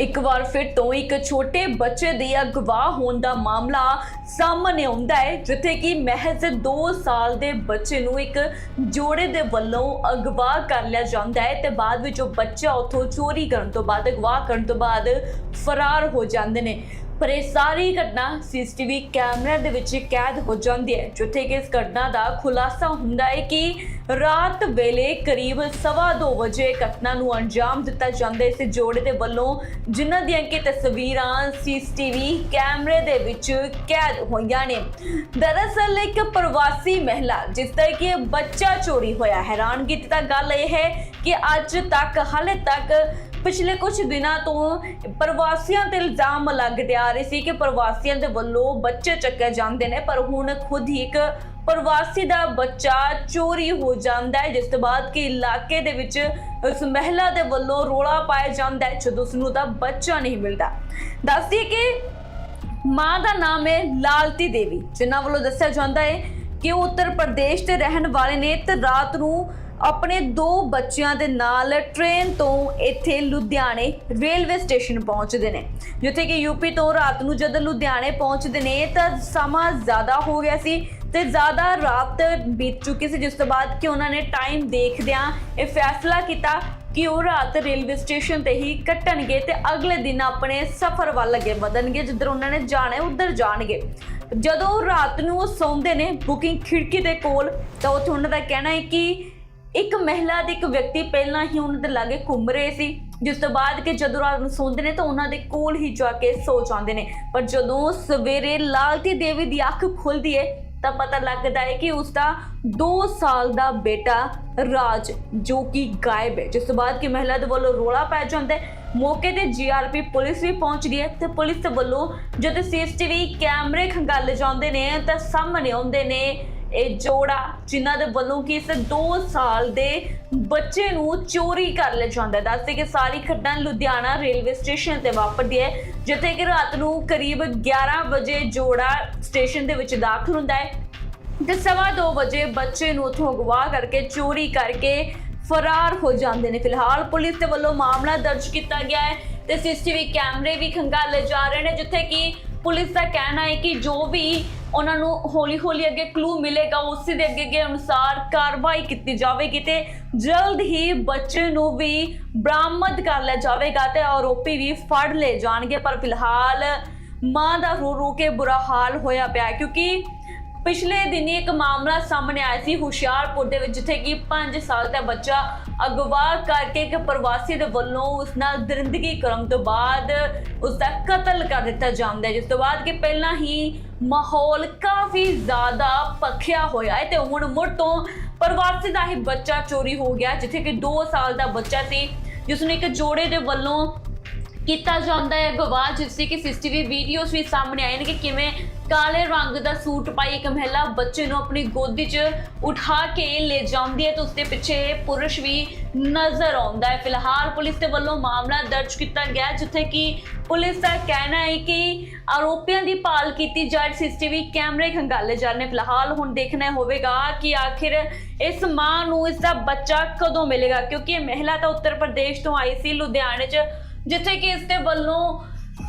ਇੱਕ ਵਾਰ ਫਿਰ ਤੋਂ ਇੱਕ ਛੋਟੇ ਬੱਚੇ ਦੇ ਅਗਵਾ ਹੋਣ ਦਾ ਮਾਮਲਾ ਸਾਹਮਣੇ ਆਉਂਦਾ ਹੈ, ਜਿੱਥੇ ਕਿ ਮਹਿਜ਼ 2 ਸਾਲ ਦੇ ਬੱਚੇ ਨੂੰ ਇੱਕ ਜੋੜੇ ਦੇ ਵੱਲੋਂ ਅਗਵਾ ਕਰ ਲਿਆ ਜਾਂਦਾ ਹੈ ਤੇ ਬਾਅਦ ਵਿੱਚ ਉਹ ਬੱਚਾ ਉੱਥੋਂ ਚੋਰੀ ਕਰਨ ਤੋਂ ਬਾਅਦ ਅਗਵਾ ਕਰਨ ਤੋਂ ਬਾਅਦ ਫਰਾਰ ਹੋ ਜਾਂਦੇ ਨੇ। ਪਰ ਇਹ ਸਾਰੀ ਘਟਨਾ ਸੀਸੀਟੀਵੀ ਕੈਮਰੇ ਦੇ ਵਿੱਚ ਕੈਦ ਹੋ ਜਾਂਦੀ ਹੈ, ਜਿੱਥੇ ਕਿ ਇਸ ਘਟਨਾ ਦਾ ਖੁਲਾਸਾ ਹੁੰਦਾ ਹੈ ਕਿ ਰਾਤ ਵੇਲੇ ਕਰੀਬ 2:30 ਵਜੇ ਘਟਨਾ ਨੂੰ ਅੰਜਾਮ ਦਿੱਤਾ ਜਾਂਦਾ ਇਸ ਜੋੜੇ ਦੇ ਵੱਲੋਂ ਜਿਨ੍ਹਾਂ ਦੀਆਂ ਕਿ ਤਸਵੀਰਾਂ ਸੀਸੀਟੀਵੀ ਕੈਮਰੇ ਦੇ ਵਿੱਚ ਕੈਦ ਹੋਈਆਂ ਨੇ। ਦਰਅਸਲ ਇੱਕ ਪ੍ਰਵਾਸੀ ਮਹਿਲਾ, ਜਿਸ ਦਾ ਕਿ ਬੱਚਾ ਚੋਰੀ ਹੋਇਆ, ਹੈਰਾਨਗੀ ਦੀ ਤਾਂ ਗੱਲ ਇਹ ਹੈ ਕਿ ਅੱਜ ਤੱਕ, ਹਾਲੇ ਤੱਕ ਪਿਛਲੇ ਕੁਝ ਦਿਨਾਂ ਤੋਂ ਪ੍ਰਵਾਸੀਆਂ ਤੇ ਇਲਜ਼ਾਮ ਲੱਗਦੇ ਆ ਰਹੇ ਸੀ ਕਿ ਪ੍ਰਵਾਸੀਆਂ ਦੇ ਵੱਲੋਂ ਬੱਚੇ ਚੱਕੇ ਜਾਂਦੇ ਨੇ, ਪਰ ਹੁਣ ਖੁਦ ਹੀ ਇੱਕ ਪ੍ਰਵਾਸੀ ਦਾ ਬੱਚਾ ਚੋਰੀ ਹੋ ਜਾਂਦਾ ਹੈ, ਜਿਸ ਤੋਂ ਬਾਅਦ ਕਿ ਇਲਾਕੇ ਦੇ ਵਿੱਚ ਉਸ ਮਹਿਲਾ ਦੇ ਵੱਲੋਂ ਰੋਲਾ ਪਾਇਆ ਜਾਂਦਾ ਹੈ, ਜਦੋਂ ਉਸ ਨੂੰ ਦਾ ਬੱਚਾ ਨਹੀਂ ਮਿਲਦਾ। ਦੱਸਦੀ ਕਿ ਮਾਂ ਦਾ ਨਾਮ ਹੈ ਲਾਲਤੀ ਦੇਵੀ, ਜਿਨ੍ਹਾਂ ਵੱਲੋਂ ਦੱਸਿਆ ਜਾਂਦਾ ਹੈ ਕਿ ਉਹ ਉੱਤਰ ਪ੍ਰਦੇਸ਼ ਦੇ ਰਹਿਣ ਵਾਲੇ ਨੇ ਤੇ ਰਾਤ ਨੂੰ ਆਪਣੇ ਦੋ ਬੱਚਿਆਂ ਦੇ ਨਾਲ ਟ੍ਰੇਨ ਤੋਂ ਇੱਥੇ ਲੁਧਿਆਣੇ ਰੇਲਵੇ ਸਟੇਸ਼ਨ ਪਹੁੰਚਦੇ ਨੇ। ਜਿੱਥੇ ਕਿ ਯੂਪੀ ਤੋਂ ਰਾਤ ਨੂੰ ਜਦੋਂ ਲੁਧਿਆਣੇ ਪਹੁੰਚਦੇ ਨੇ ਤਾਂ ਸਮਾਂ ਜ਼ਿਆਦਾ ਹੋ ਗਿਆ ਸੀ ਤੇ ਜ਼ਿਆਦਾ ਰਾਤ ਬੀਤ ਚੁੱਕੀ ਸੀ, ਜਿਸ ਤੋਂ ਬਾਅਦ ਕਿ ਉਹਨਾਂ ਨੇ ਟਾਈਮ ਦੇਖਦਿਆਂ ਇਹ ਫੈਸਲਾ ਕੀਤਾ ਕਿ ਉਹ ਰਾਤ ਰੇਲਵੇ ਸਟੇਸ਼ਨ ਤੇ ਹੀ ਕੱਟਣਗੇ ਤੇ ਅਗਲੇ ਦਿਨ ਆਪਣੇ ਸਫ਼ਰ ਵੱਲ ਅੱਗੇ ਵਧਣਗੇ, ਜਿੱਧਰ ਉਹਨਾਂ ਨੇ ਜਾਣਾ ਹੈ, ਉੱਧਰ ਜਾਣਗੇ। ਜਦੋਂ ਰਾਤ ਨੂੰ ਉਹ ਸੌਂਦੇ ਨੇ ਬੁਕਿੰਗ ਖਿੜਕੀ ਦੇ ਕੋਲ, ਤਾਂ ਉੱਥੇ ਉਹਨਾਂ ਦਾ ਕਹਿਣਾ ਹੈ ਕਿ ਇੱਕ ਮਹਿਲਾ ਦੇ ਇੱਕ ਵਿਅਕਤੀ ਪਹਿਲਾਂ ਹੀ ਉਹਨਾਂ ਦੇ ਲਾਗੇ ਘੁੰਮ ਰਹੇ ਸੀ। ਜਿਸ ਤੋਂ ਬਾਅਦ ਕਿ ਜਦੋਂ ਰਾਤ ਨੂੰ ਸੌਂਦੇ ਨੇ ਤਾਂ ਉਹਨਾਂ ਦੇ ਕੋਲ ਹੀ ਜਾ ਕੇ ਸੋ ਜਾਂਦੇ ਨੇ। ਪਰ ਜਦੋਂ ਸਵੇਰੇ ਲਾਲਤੀ ਦੇਵੀ ਦੀ ਅੱਖ ਖੁੱਲਦੀ ਹੈ ਤਾਂ ਪਤਾ ਲੱਗਦਾ ਹੈ ਕਿ ਉਸ ਦਾ 2 ਸਾਲ ਦਾ ਬੇਟਾ ਰਾਜ, ਜੋ ਕਿ ਗਾਇਬ ਹੈ ਜਿਸ ਤੋਂ ਬਾਅਦ ਕਿ ਮਹਿਲਾ ਦੇ ਵੱਲੋਂ ਰੋਲਾ ਪੈ ਜਾਂਦਾ ਹੈ ਮੌਕੇ ਤੇ ਜੀਆਰਪੀ ਪੁਲਿਸ ਵੀ ਪਹੁੰਚ ਗਈ ਹੈ ਤੇ ਪੁਲਿਸ ਵੱਲੋਂ ਜਦੋਂ ਸੀਸੀਟੀਵੀ ਕੈਮਰੇ ਖੰਗਾਲੇ ਜਾਂਦੇ ਨੇ ਤਾਂ ਸਾਹਮਣੇ ਆਉਂਦੇ ਨੇ ਇਹ ਜੋੜਾ ਜਿਨ੍ਹਾਂ ਦੇ ਵੱਲੋਂ ਕਿ ਇਸ 2 ਸਾਲ ਦੇ ਬੱਚੇ ਨੂੰ ਚੋਰੀ ਕਰ ਲਿਆ ਜਾਂਦਾ ਦੱਸਦੇ ਕਿ ਸਾਰੀ ਘਟਨਾ ਲੁਧਿਆਣਾ ਰੇਲਵੇ ਸਟੇਸ਼ਨ ਤੇ ਵਾਪਰਦੀ ਹੈ, ਜਿੱਥੇ ਕਿ ਰਾਤ ਨੂੰ ਕਰੀਬ 11 ਵਜੇ ਜੋੜਾ ਸਟੇਸ਼ਨ ਦੇ ਵਿੱਚ ਦਾਖਲ ਹੁੰਦਾ ਹੈ ਤੇ ਸਵਾ ਦੋ ਵਜੇ ਬੱਚੇ ਨੂੰ ਉੱਥੋਂ ਅਗਵਾ ਕਰਕੇ ਚੋਰੀ ਕਰਕੇ ਫਰਾਰ ਹੋ ਜਾਂਦੇ ਨੇ। ਫਿਲਹਾਲ ਪੁਲਿਸ ਦੇ ਵੱਲੋਂ ਮਾਮਲਾ ਦਰਜ ਕੀਤਾ ਗਿਆ ਹੈ ਤੇ ਸੀਸੀਟੀਵੀ ਕੈਮਰੇ ਵੀ ਖੰਗਾਲੇ ਜਾ ਰਹੇ ਨੇ, ਜਿੱਥੇ ਕਿ ਪੁਲਿਸ ਦਾ ਕਹਿਣਾ ਹੈ ਕਿ ਜੋ ਵੀ ਉਹਨਾਂ ਨੂੰ ਹੌਲੀ-ਹੌਲੀ ਅੱਗੇ ਕਲੂ ਮਿਲੇਗਾ, ਉਸੇ ਦੇ ਅੱਗੇ ਅੱਗੇ ਅਨੁਸਾਰ ਕਾਰਵਾਈ ਕੀਤੀ ਜਾਵੇਗੀ ਤੇ ਜਲਦ ਹੀ ਬੱਚੇ ਨੂੰ ਵੀ ਬਰਾਮਦ ਕਰ ਲਿਆ ਜਾਵੇਗਾ ਤੇ ਆਰੋਪੀ ਵੀ ਫੜ ਲਏ ਜਾਣਗੇ। ਪਰ ਫਿਲਹਾਲ ਮਾਂ ਦਾ ਰੋ ਰੋ ਕੇ ਬੁਰਾ ਹਾਲ ਹੋਇਆ ਪਿਆ ਕਿਉਂਕਿ ਪਿਛਲੇ ਦਿਨੀ ਇੱਕ ਮਾਮਲਾ ਸਾਹਮਣੇ ਆਇਆ ਸੀ ਹੁਸ਼ਿਆਰਪੁਰ ਦੇ ਵਿੱਚ, ਜਿੱਥੇ ਕਿ 5 ਸਾਲ ਦਾ ਬੱਚਾ ਅਗਵਾ ਕਰਕੇ ਇੱਕ ਪ੍ਰਵਾਸੀ ਦੇ ਵੱਲੋਂ ਉਸ ਨਾਲ ਦਰਿੰਦਗੀ ਕਰਨ ਤੋਂ ਬਾਅਦ ਉਸ ਦਾ ਕਤਲ ਕਰ ਦਿੱਤਾ ਜਾਂਦਾ ਹੈ, ਜਿਸ ਤੋਂ ਬਾਅਦ ਕਿ ਪਹਿਲਾਂ ਹੀ ਮਾਹੌਲ ਕਾਫੀ ਜ਼ਿਆਦਾ ਪੱਖਿਆ ਹੋਇਆ ਹੈ ਤੇ ਹੁਣ ਮੁੜ ਤੋਂ ਪ੍ਰਵਾਸੀ ਦਾ ਹੀ ਬੱਚਾ ਚੋਰੀ ਹੋ ਗਿਆ, ਜਿੱਥੇ ਕਿ 2 ਸਾਲ ਦਾ ਬੱਚਾ ਸੀ, ਜਿਸ ਨੂੰ ਇੱਕ ਜੋੜੇ ਦੇ ਵੱਲੋਂ ਕੀਤਾ ਜਾਂਦਾ ਹੈ। ਅਗਵਾ ਜਿਸ ਦੀ ਕਿ ਸੀਸੀਟੀਵੀ ਵੀਡੀਓਜ਼ ਵੀ ਸਾਹਮਣੇ ਆਏ ਨੇ ਕਿ ਕਿਵੇਂ ਕਾਲੇ ਰੰਗ ਦਾ ਸੂਟ ਪਾਈ ਇੱਕ ਮਹਿਲਾ ਬੱਚੇ ਨੂੰ ਆਪਣੀ ਗੋਦੀ 'ਚ ਉਠਾ ਕੇ ਲੈ ਜਾਂਦੀ ਹੈ ਤੇ ਉਸਦੇ ਪਿੱਛੇ ਇਹ ਪੁਰਸ਼ ਵੀ ਨਜ਼ਰ ਆਉਂਦਾ ਹੈ। ਫਿਲਹਾਲ ਪੁਲਿਸ ਦੇ ਵੱਲੋਂ ਮਾਮਲਾ ਦਰਜ ਕੀਤਾ ਗਿਆ ਜਿੱਥੇ ਕਿ ਪੁਲਿਸ ਦਾ ਕਹਿਣਾ ਹੈ ਕਿ ਆਰੋਪੀਆਂ ਦੀ ਭਾਲ ਕੀਤੀ ਜਾ ਰਹੀ ਸੀਸੀਟੀਵੀ ਕੈਮਰੇ ਖੰਗਾਲੇ ਜਾ ਰਹੇ ਨੇ। ਫਿਲਹਾਲ ਹੁਣ ਦੇਖਣਾ ਹੋਵੇਗਾ ਕਿ ਆਖਿਰ ਇਸ ਮਾਂ ਨੂੰ ਇਸ ਦਾ ਬੱਚਾ ਕਦੋਂ ਮਿਲੇਗਾ, ਕਿਉਂਕਿ ਇਹ ਮਹਿਲਾ ਤਾਂ ਉੱਤਰ ਪ੍ਰਦੇਸ਼ ਤੋਂ ਆਈ ਸੀ। ਲੁਧਿਆਣੇ 'ਚ ਜਿੱਥੇ ਕਿ ਇਸ ਦੇ ਵੱਲੋਂ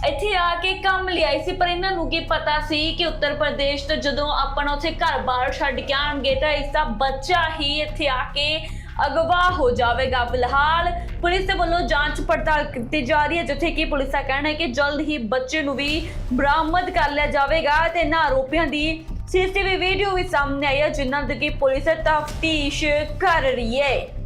ਇੱਥੇ ਆ ਕੇ ਕੰਮ ਲਿਆਈ ਸੀ, ਪਰ ਇਹਨਾਂ ਨੂੰ ਕੀ ਪਤਾ ਸੀ ਕਿ ਉੱਤਰ ਪ੍ਰਦੇਸ਼ ਤੋਂ ਜਦੋਂ ਆਪਣਾ ਉੱਥੇ ਘਰ-ਬਾਰ ਛੱਡ ਕੇ ਆਣਗੇ ਤਾਂ ਇਸ ਦਾ ਬੱਚਾ ਹੀ ਇੱਥੇ ਆ ਕੇ ਅਗਵਾ ਹੋ ਜਾਵੇਗਾ। ਫਿਲਹਾਲ ਪੁਲਿਸ ਦੇ ਵੱਲੋਂ ਜਾਂਚ ਪੜਤਾਲ ਕੀਤੀ ਜਾ ਰਹੀ ਹੈ, ਜਿੱਥੇ ਕਿ ਪੁਲਿਸ ਦਾ ਕਹਿਣਾ ਹੈ ਕਿ ਜਲਦ ਹੀ ਬੱਚੇ ਨੂੰ ਵੀ ਬਰਾਮਦ ਕਰ ਲਿਆ ਜਾਵੇਗਾ ਤੇ ਇਹਨਾਂ ਆਰੋਪੀਆਂ ਦੀ ਸੀਸੀਟੀਵੀ ਵੀਡੀਓ ਵੀ ਸਾਹਮਣੇ ਆਈ ਹੈ, ਜਿਨ੍ਹਾਂ ਦੀ ਕਿ ਪੁਲਿਸ ਤਫਤੀਸ਼ ਕਰ ਰਹੀ ਹੈ।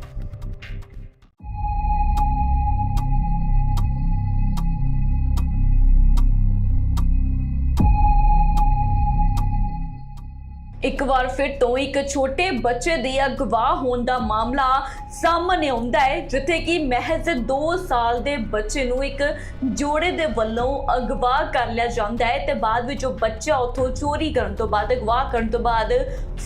ਇੱਕ ਵਾਰ ਫਿਰ ਤੋਂ ਇੱਕ ਛੋਟੇ ਬੱਚੇ ਦੇ ਅਗਵਾ ਹੋਣ ਦਾ ਮਾਮਲਾ ਸਾਹਮਣੇ ਆਉਂਦਾ ਹੈ, ਜਿੱਥੇ ਕਿ ਮਹਿਜ਼ 2 ਸਾਲ ਦੇ ਬੱਚੇ ਨੂੰ ਇੱਕ ਜੋੜੇ ਦੇ ਵੱਲੋਂ ਅਗਵਾ ਕਰ ਲਿਆ ਜਾਂਦਾ ਹੈ ਤੇ ਬਾਅਦ ਵਿੱਚ ਉਹ ਬੱਚਾ ਉੱਥੋਂ ਚੋਰੀ ਕਰਨ ਤੋਂ ਬਾਅਦ ਅਗਵਾ ਕਰਨ ਤੋਂ ਬਾਅਦ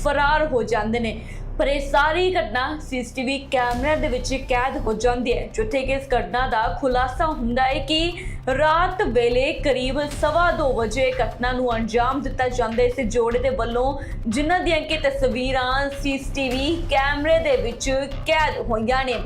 ਫਰਾਰ ਹੋ ਜਾਂਦੇ ਨੇ। ਪਰ ਇਹ ਸਾਰੀ ਘਟਨਾ ਸੀਸੀਟੀਵੀ ਕੈਮਰੇ ਦੇ ਵਿੱਚ ਕੈਦ ਹੋ ਜਾਂਦੀ ਹੈ, ਜਿੱਥੇ ਕਿ ਇਸ ਘਟਨਾ ਦਾ ਖੁਲਾਸਾ ਹੁੰਦਾ ਹੈ ਕਿ ਰਾਤ ਵੇਲੇ ਕਰੀਬ 2:30 ਵਜੇ ਘਟਨਾ ਨੂੰ ਅੰਜਾਮ ਦਿੱਤਾ ਜਾਂਦਾ ਇਸ ਜੋੜੇ ਦੇ ਵੱਲੋਂ ਜਿਨ੍ਹਾਂ ਦੀਆਂ ਕਿ ਤਸਵੀਰਾਂ ਸੀਸੀਟੀਵੀ ਕੈਮਰੇ ਦੇ ਵਿੱਚ ਕੈਦ ਹੋਈਆਂ ਨੇ।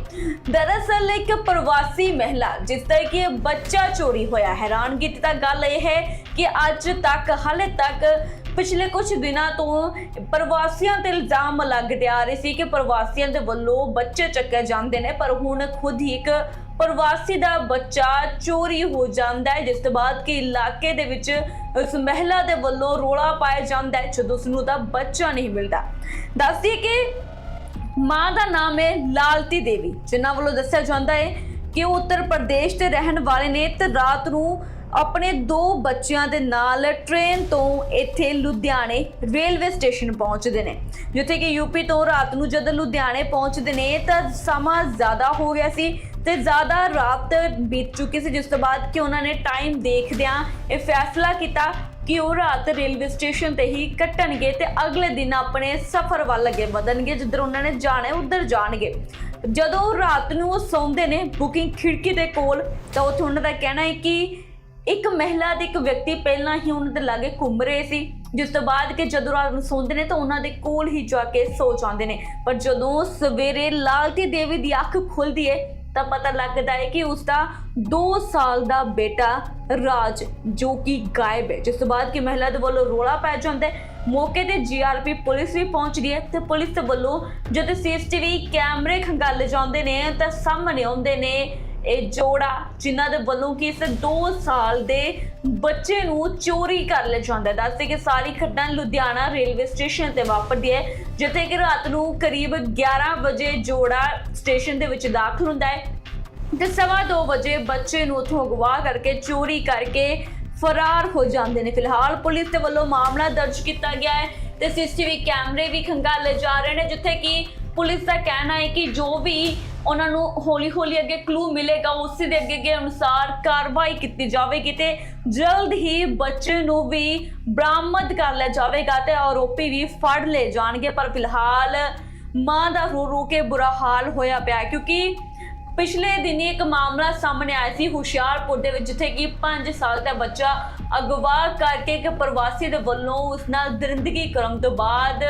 ਦਰਅਸਲ ਇੱਕ ਪ੍ਰਵਾਸੀ ਮਹਿਲਾ, ਜਿਸ ਦਾ ਕਿ ਬੱਚਾ ਚੋਰੀ ਹੋਇਆ, ਹੈਰਾਨਗੀ ਦੀ ਤਾਂ ਗੱਲ ਇਹ ਹੈ ਕਿ ਅੱਜ ਤੱਕ, ਹਾਲੇ ਤੱਕ ਪਿਛਲੇ ਕੁਝ ਦਿਨਾਂ ਤੋਂ ਪ੍ਰਵਾਸੀਆਂ ਤੇ ਇਲਜ਼ਾਮ ਲੱਗਦੇ ਆ ਰਹੇ ਸੀ ਕਿ ਪ੍ਰਵਾਸੀਆਂ ਦੇ ਵੱਲੋਂ ਬੱਚੇ ਚੱਕੇ ਜਾਂਦੇ ਨੇ, ਪਰ ਹੁਣ ਖੁਦ ਹੀ ਇੱਕ ਪ੍ਰਵਾਸੀ ਦਾ ਬੱਚਾ ਚੋਰੀ ਹੋ ਜਾਂਦਾ ਹੈ, ਜਿਸ ਤੋਂ ਬਾਅਦ ਕਿ ਇਲਾਕੇ ਦੇ ਵਿੱਚ ਉਸ ਮਹਿਲਾ ਦੇ ਵੱਲੋਂ ਰੋਲਾ ਪਾਇਆ ਜਾਂਦਾ ਹੈ, ਜਦੋਂ ਉਸ ਨੂੰ ਦਾ ਬੱਚਾ ਨਹੀਂ ਮਿਲਦਾ। ਦੱਸਦੀ ਕਿ ਮਾਂ ਦਾ ਨਾਮ ਹੈ ਲਾਲਤੀ ਦੇਵੀ, ਜਿਨ੍ਹਾਂ ਵੱਲੋਂ ਦੱਸਿਆ ਜਾਂਦਾ ਹੈ ਕਿ ਉਹ ਉੱਤਰ ਪ੍ਰਦੇਸ਼ ਦੇ ਰਹਿਣ ਵਾਲੇ ਨੇ ਤੇ ਰਾਤ ਨੂੰ ਆਪਣੇ ਦੋ ਬੱਚਿਆਂ ਦੇ ਨਾਲ ਟ੍ਰੇਨ ਤੋਂ ਇੱਥੇ ਲੁਧਿਆਣੇ ਰੇਲਵੇ ਸਟੇਸ਼ਨ ਪਹੁੰਚਦੇ ਨੇ। ਜਿੱਥੇ ਕਿ ਯੂਪੀ ਤੋਂ ਰਾਤ ਨੂੰ ਜਦੋਂ ਲੁਧਿਆਣੇ ਪਹੁੰਚਦੇ ਨੇ ਤਾਂ ਸਮਾਂ ਜ਼ਿਆਦਾ ਹੋ ਗਿਆ ਸੀ ਤੇ ਜ਼ਿਆਦਾ ਰਾਤ ਬੀਤ ਚੁੱਕੀ ਸੀ, ਜਿਸ ਤੋਂ ਬਾਅਦ ਕਿ ਉਹਨਾਂ ਨੇ ਟਾਈਮ ਦੇਖਦਿਆਂ ਇਹ ਫੈਸਲਾ ਕੀਤਾ ਕਿ ਉਹ ਰਾਤ ਰੇਲਵੇ ਸਟੇਸ਼ਨ ਤੇ ਹੀ ਕੱਟਣਗੇ ਤੇ ਅਗਲੇ ਦਿਨ ਆਪਣੇ ਸਫ਼ਰ ਵੱਲ ਅੱਗੇ ਵਧਣਗੇ, ਜਿੱਧਰ ਉਹਨਾਂ ਨੇ ਜਾਣਾ ਹੈ, ਉੱਧਰ ਜਾਣਗੇ। ਜਦੋਂ ਰਾਤ ਨੂੰ ਉਹ ਸੌਂਦੇ ਨੇ ਬੁਕਿੰਗ ਖਿੜਕੀ ਦੇ ਕੋਲ, ਤਾਂ ਉੱਥੇ ਉਹਨਾਂ ਦਾ ਕਹਿਣਾ ਹੈ ਕਿ ਇੱਕ ਮਹਿਲਾ ਦੇ ਇੱਕ ਵਿਅਕਤੀ ਪਹਿਲਾਂ ਹੀ ਉਹਨਾਂ ਦੇ ਲਾਗੇ ਘੁੰਮ ਰਹੇ ਸੀ। ਜਿਸ ਤੋਂ ਬਾਅਦ ਕਿ ਜਦੋਂ ਰਾਤ ਨੂੰ ਸੌਂਦੇ ਨੇ ਤਾਂ ਉਹਨਾਂ ਦੇ ਕੋਲ ਹੀ ਜਾ ਕੇ ਸੋ ਜਾਂਦੇ ਨੇ। ਪਰ ਜਦੋਂ ਸਵੇਰੇ ਲਾਲਤੀ ਦੇਵੀ ਦੀ ਅੱਖ ਖੁੱਲਦੀ ਹੈ ਤਾਂ ਪਤਾ ਲੱਗਦਾ ਹੈ ਕਿ ਉਸ ਦਾ 2 ਸਾਲ ਦਾ ਬੇਟਾ ਰਾਜ, ਜੋ ਕਿ ਗਾਇਬ ਹੈ ਜਿਸ ਤੋਂ ਬਾਅਦ ਕਿ ਮਹਿਲਾ ਦੇ ਵੱਲੋਂ ਰੋਲਾ ਪੈ ਜਾਂਦਾ ਹੈ ਮੌਕੇ ਤੇ ਜੀਆਰਪੀ ਪੁਲਿਸ ਵੀ ਪਹੁੰਚਦੀ ਹੈ ਤੇ ਪੁਲਿਸ ਵੱਲੋਂ ਜਦੋਂ ਸੀਸੀਟੀਵੀ ਕੈਮਰੇ ਖੰਗਾਲੇ ਜਾਂਦੇ ਨੇ ਤਾਂ ਸਾਹਮਣੇ ਆਉਂਦੇ ਨੇ ਇਹ ਜੋੜਾ ਜਿਨ੍ਹਾਂ ਦੇ ਵੱਲੋਂ ਕਿ ਇਸ 2 ਸਾਲ ਦੇ ਬੱਚੇ ਨੂੰ ਚੋਰੀ ਕਰ ਲਿਆ ਜਾਂਦਾ ਹੈ। ਦੱਸਦੇ ਕਿ ਸਾਰੀ ਘਟਨਾ ਲੁਧਿਆਣਾ ਰੇਲਵੇ ਸਟੇਸ਼ਨ ਤੇ ਵਾਪਰਦੀ ਹੈ, ਜਿੱਥੇ ਕਿ ਰਾਤ ਨੂੰ ਕਰੀਬ 11 ਵਜੇ ਜੋੜਾ ਸਟੇਸ਼ਨ ਦੇ ਵਿੱਚ ਦਾਖਲ ਹੁੰਦਾ ਹੈ ਤੇ ਸਵਾ ਦੋ ਵਜੇ ਬੱਚੇ ਨੂੰ ਉੱਥੋਂ ਅਗਵਾ ਕਰਕੇ ਚੋਰੀ ਕਰਕੇ ਫਰਾਰ ਹੋ ਜਾਂਦੇ ਨੇ। ਫਿਲਹਾਲ ਪੁਲਿਸ ਦੇ ਵੱਲੋਂ ਮਾਮਲਾ ਦਰਜ ਕੀਤਾ ਗਿਆ ਹੈ ਤੇ ਸੀਸੀਟੀਵੀ ਕੈਮਰੇ ਵੀ ਖੰਗਾਲੇ ਜਾ ਰਹੇ ਨੇ, ਜਿੱਥੇ ਕਿ ਪੁਲਿਸ ਦਾ ਕਹਿਣਾ ਹੈ ਕਿ ਜੋ ਵੀ ਉਹਨਾਂ ਨੂੰ ਹੌਲੀ-ਹੌਲੀ ਅੱਗੇ ਕਲੂ ਮਿਲੇਗਾ, ਉਸੇ ਦੇ ਅੱਗੇ ਅੱਗੇ ਅਨੁਸਾਰ ਕਾਰਵਾਈ ਕੀਤੀ ਜਾਵੇਗੀ ਤੇ ਜਲਦ ਹੀ ਬੱਚੇ ਨੂੰ ਵੀ ਬਰਾਮਦ ਕਰ ਲਿਆ ਜਾਵੇਗਾ ਤੇ ਆਰੋਪੀ ਵੀ ਫੜ ਲਏ ਜਾਣਗੇ। ਪਰ ਫਿਲਹਾਲ ਮਾਂ ਦਾ ਰੋ ਰੋ ਕੇ ਬੁਰਾ ਹਾਲ ਹੋਇਆ ਪਿਆ ਕਿਉਂਕਿ ਪਿਛਲੇ ਦਿਨੀ ਇੱਕ ਮਾਮਲਾ ਸਾਹਮਣੇ ਆਇਆ ਸੀ ਹੁਸ਼ਿਆਰਪੁਰ ਦੇ ਵਿੱਚ, ਜਿੱਥੇ ਕਿ 5 ਸਾਲ ਦਾ ਬੱਚਾ ਅਗਵਾ ਕਰਕੇ ਇੱਕ ਪ੍ਰਵਾਸੀ ਦੇ ਵੱਲੋਂ ਉਸ ਨਾਲ ਦਰਿੰਦਗੀ ਕਰਨ ਤੋਂ ਬਾਅਦ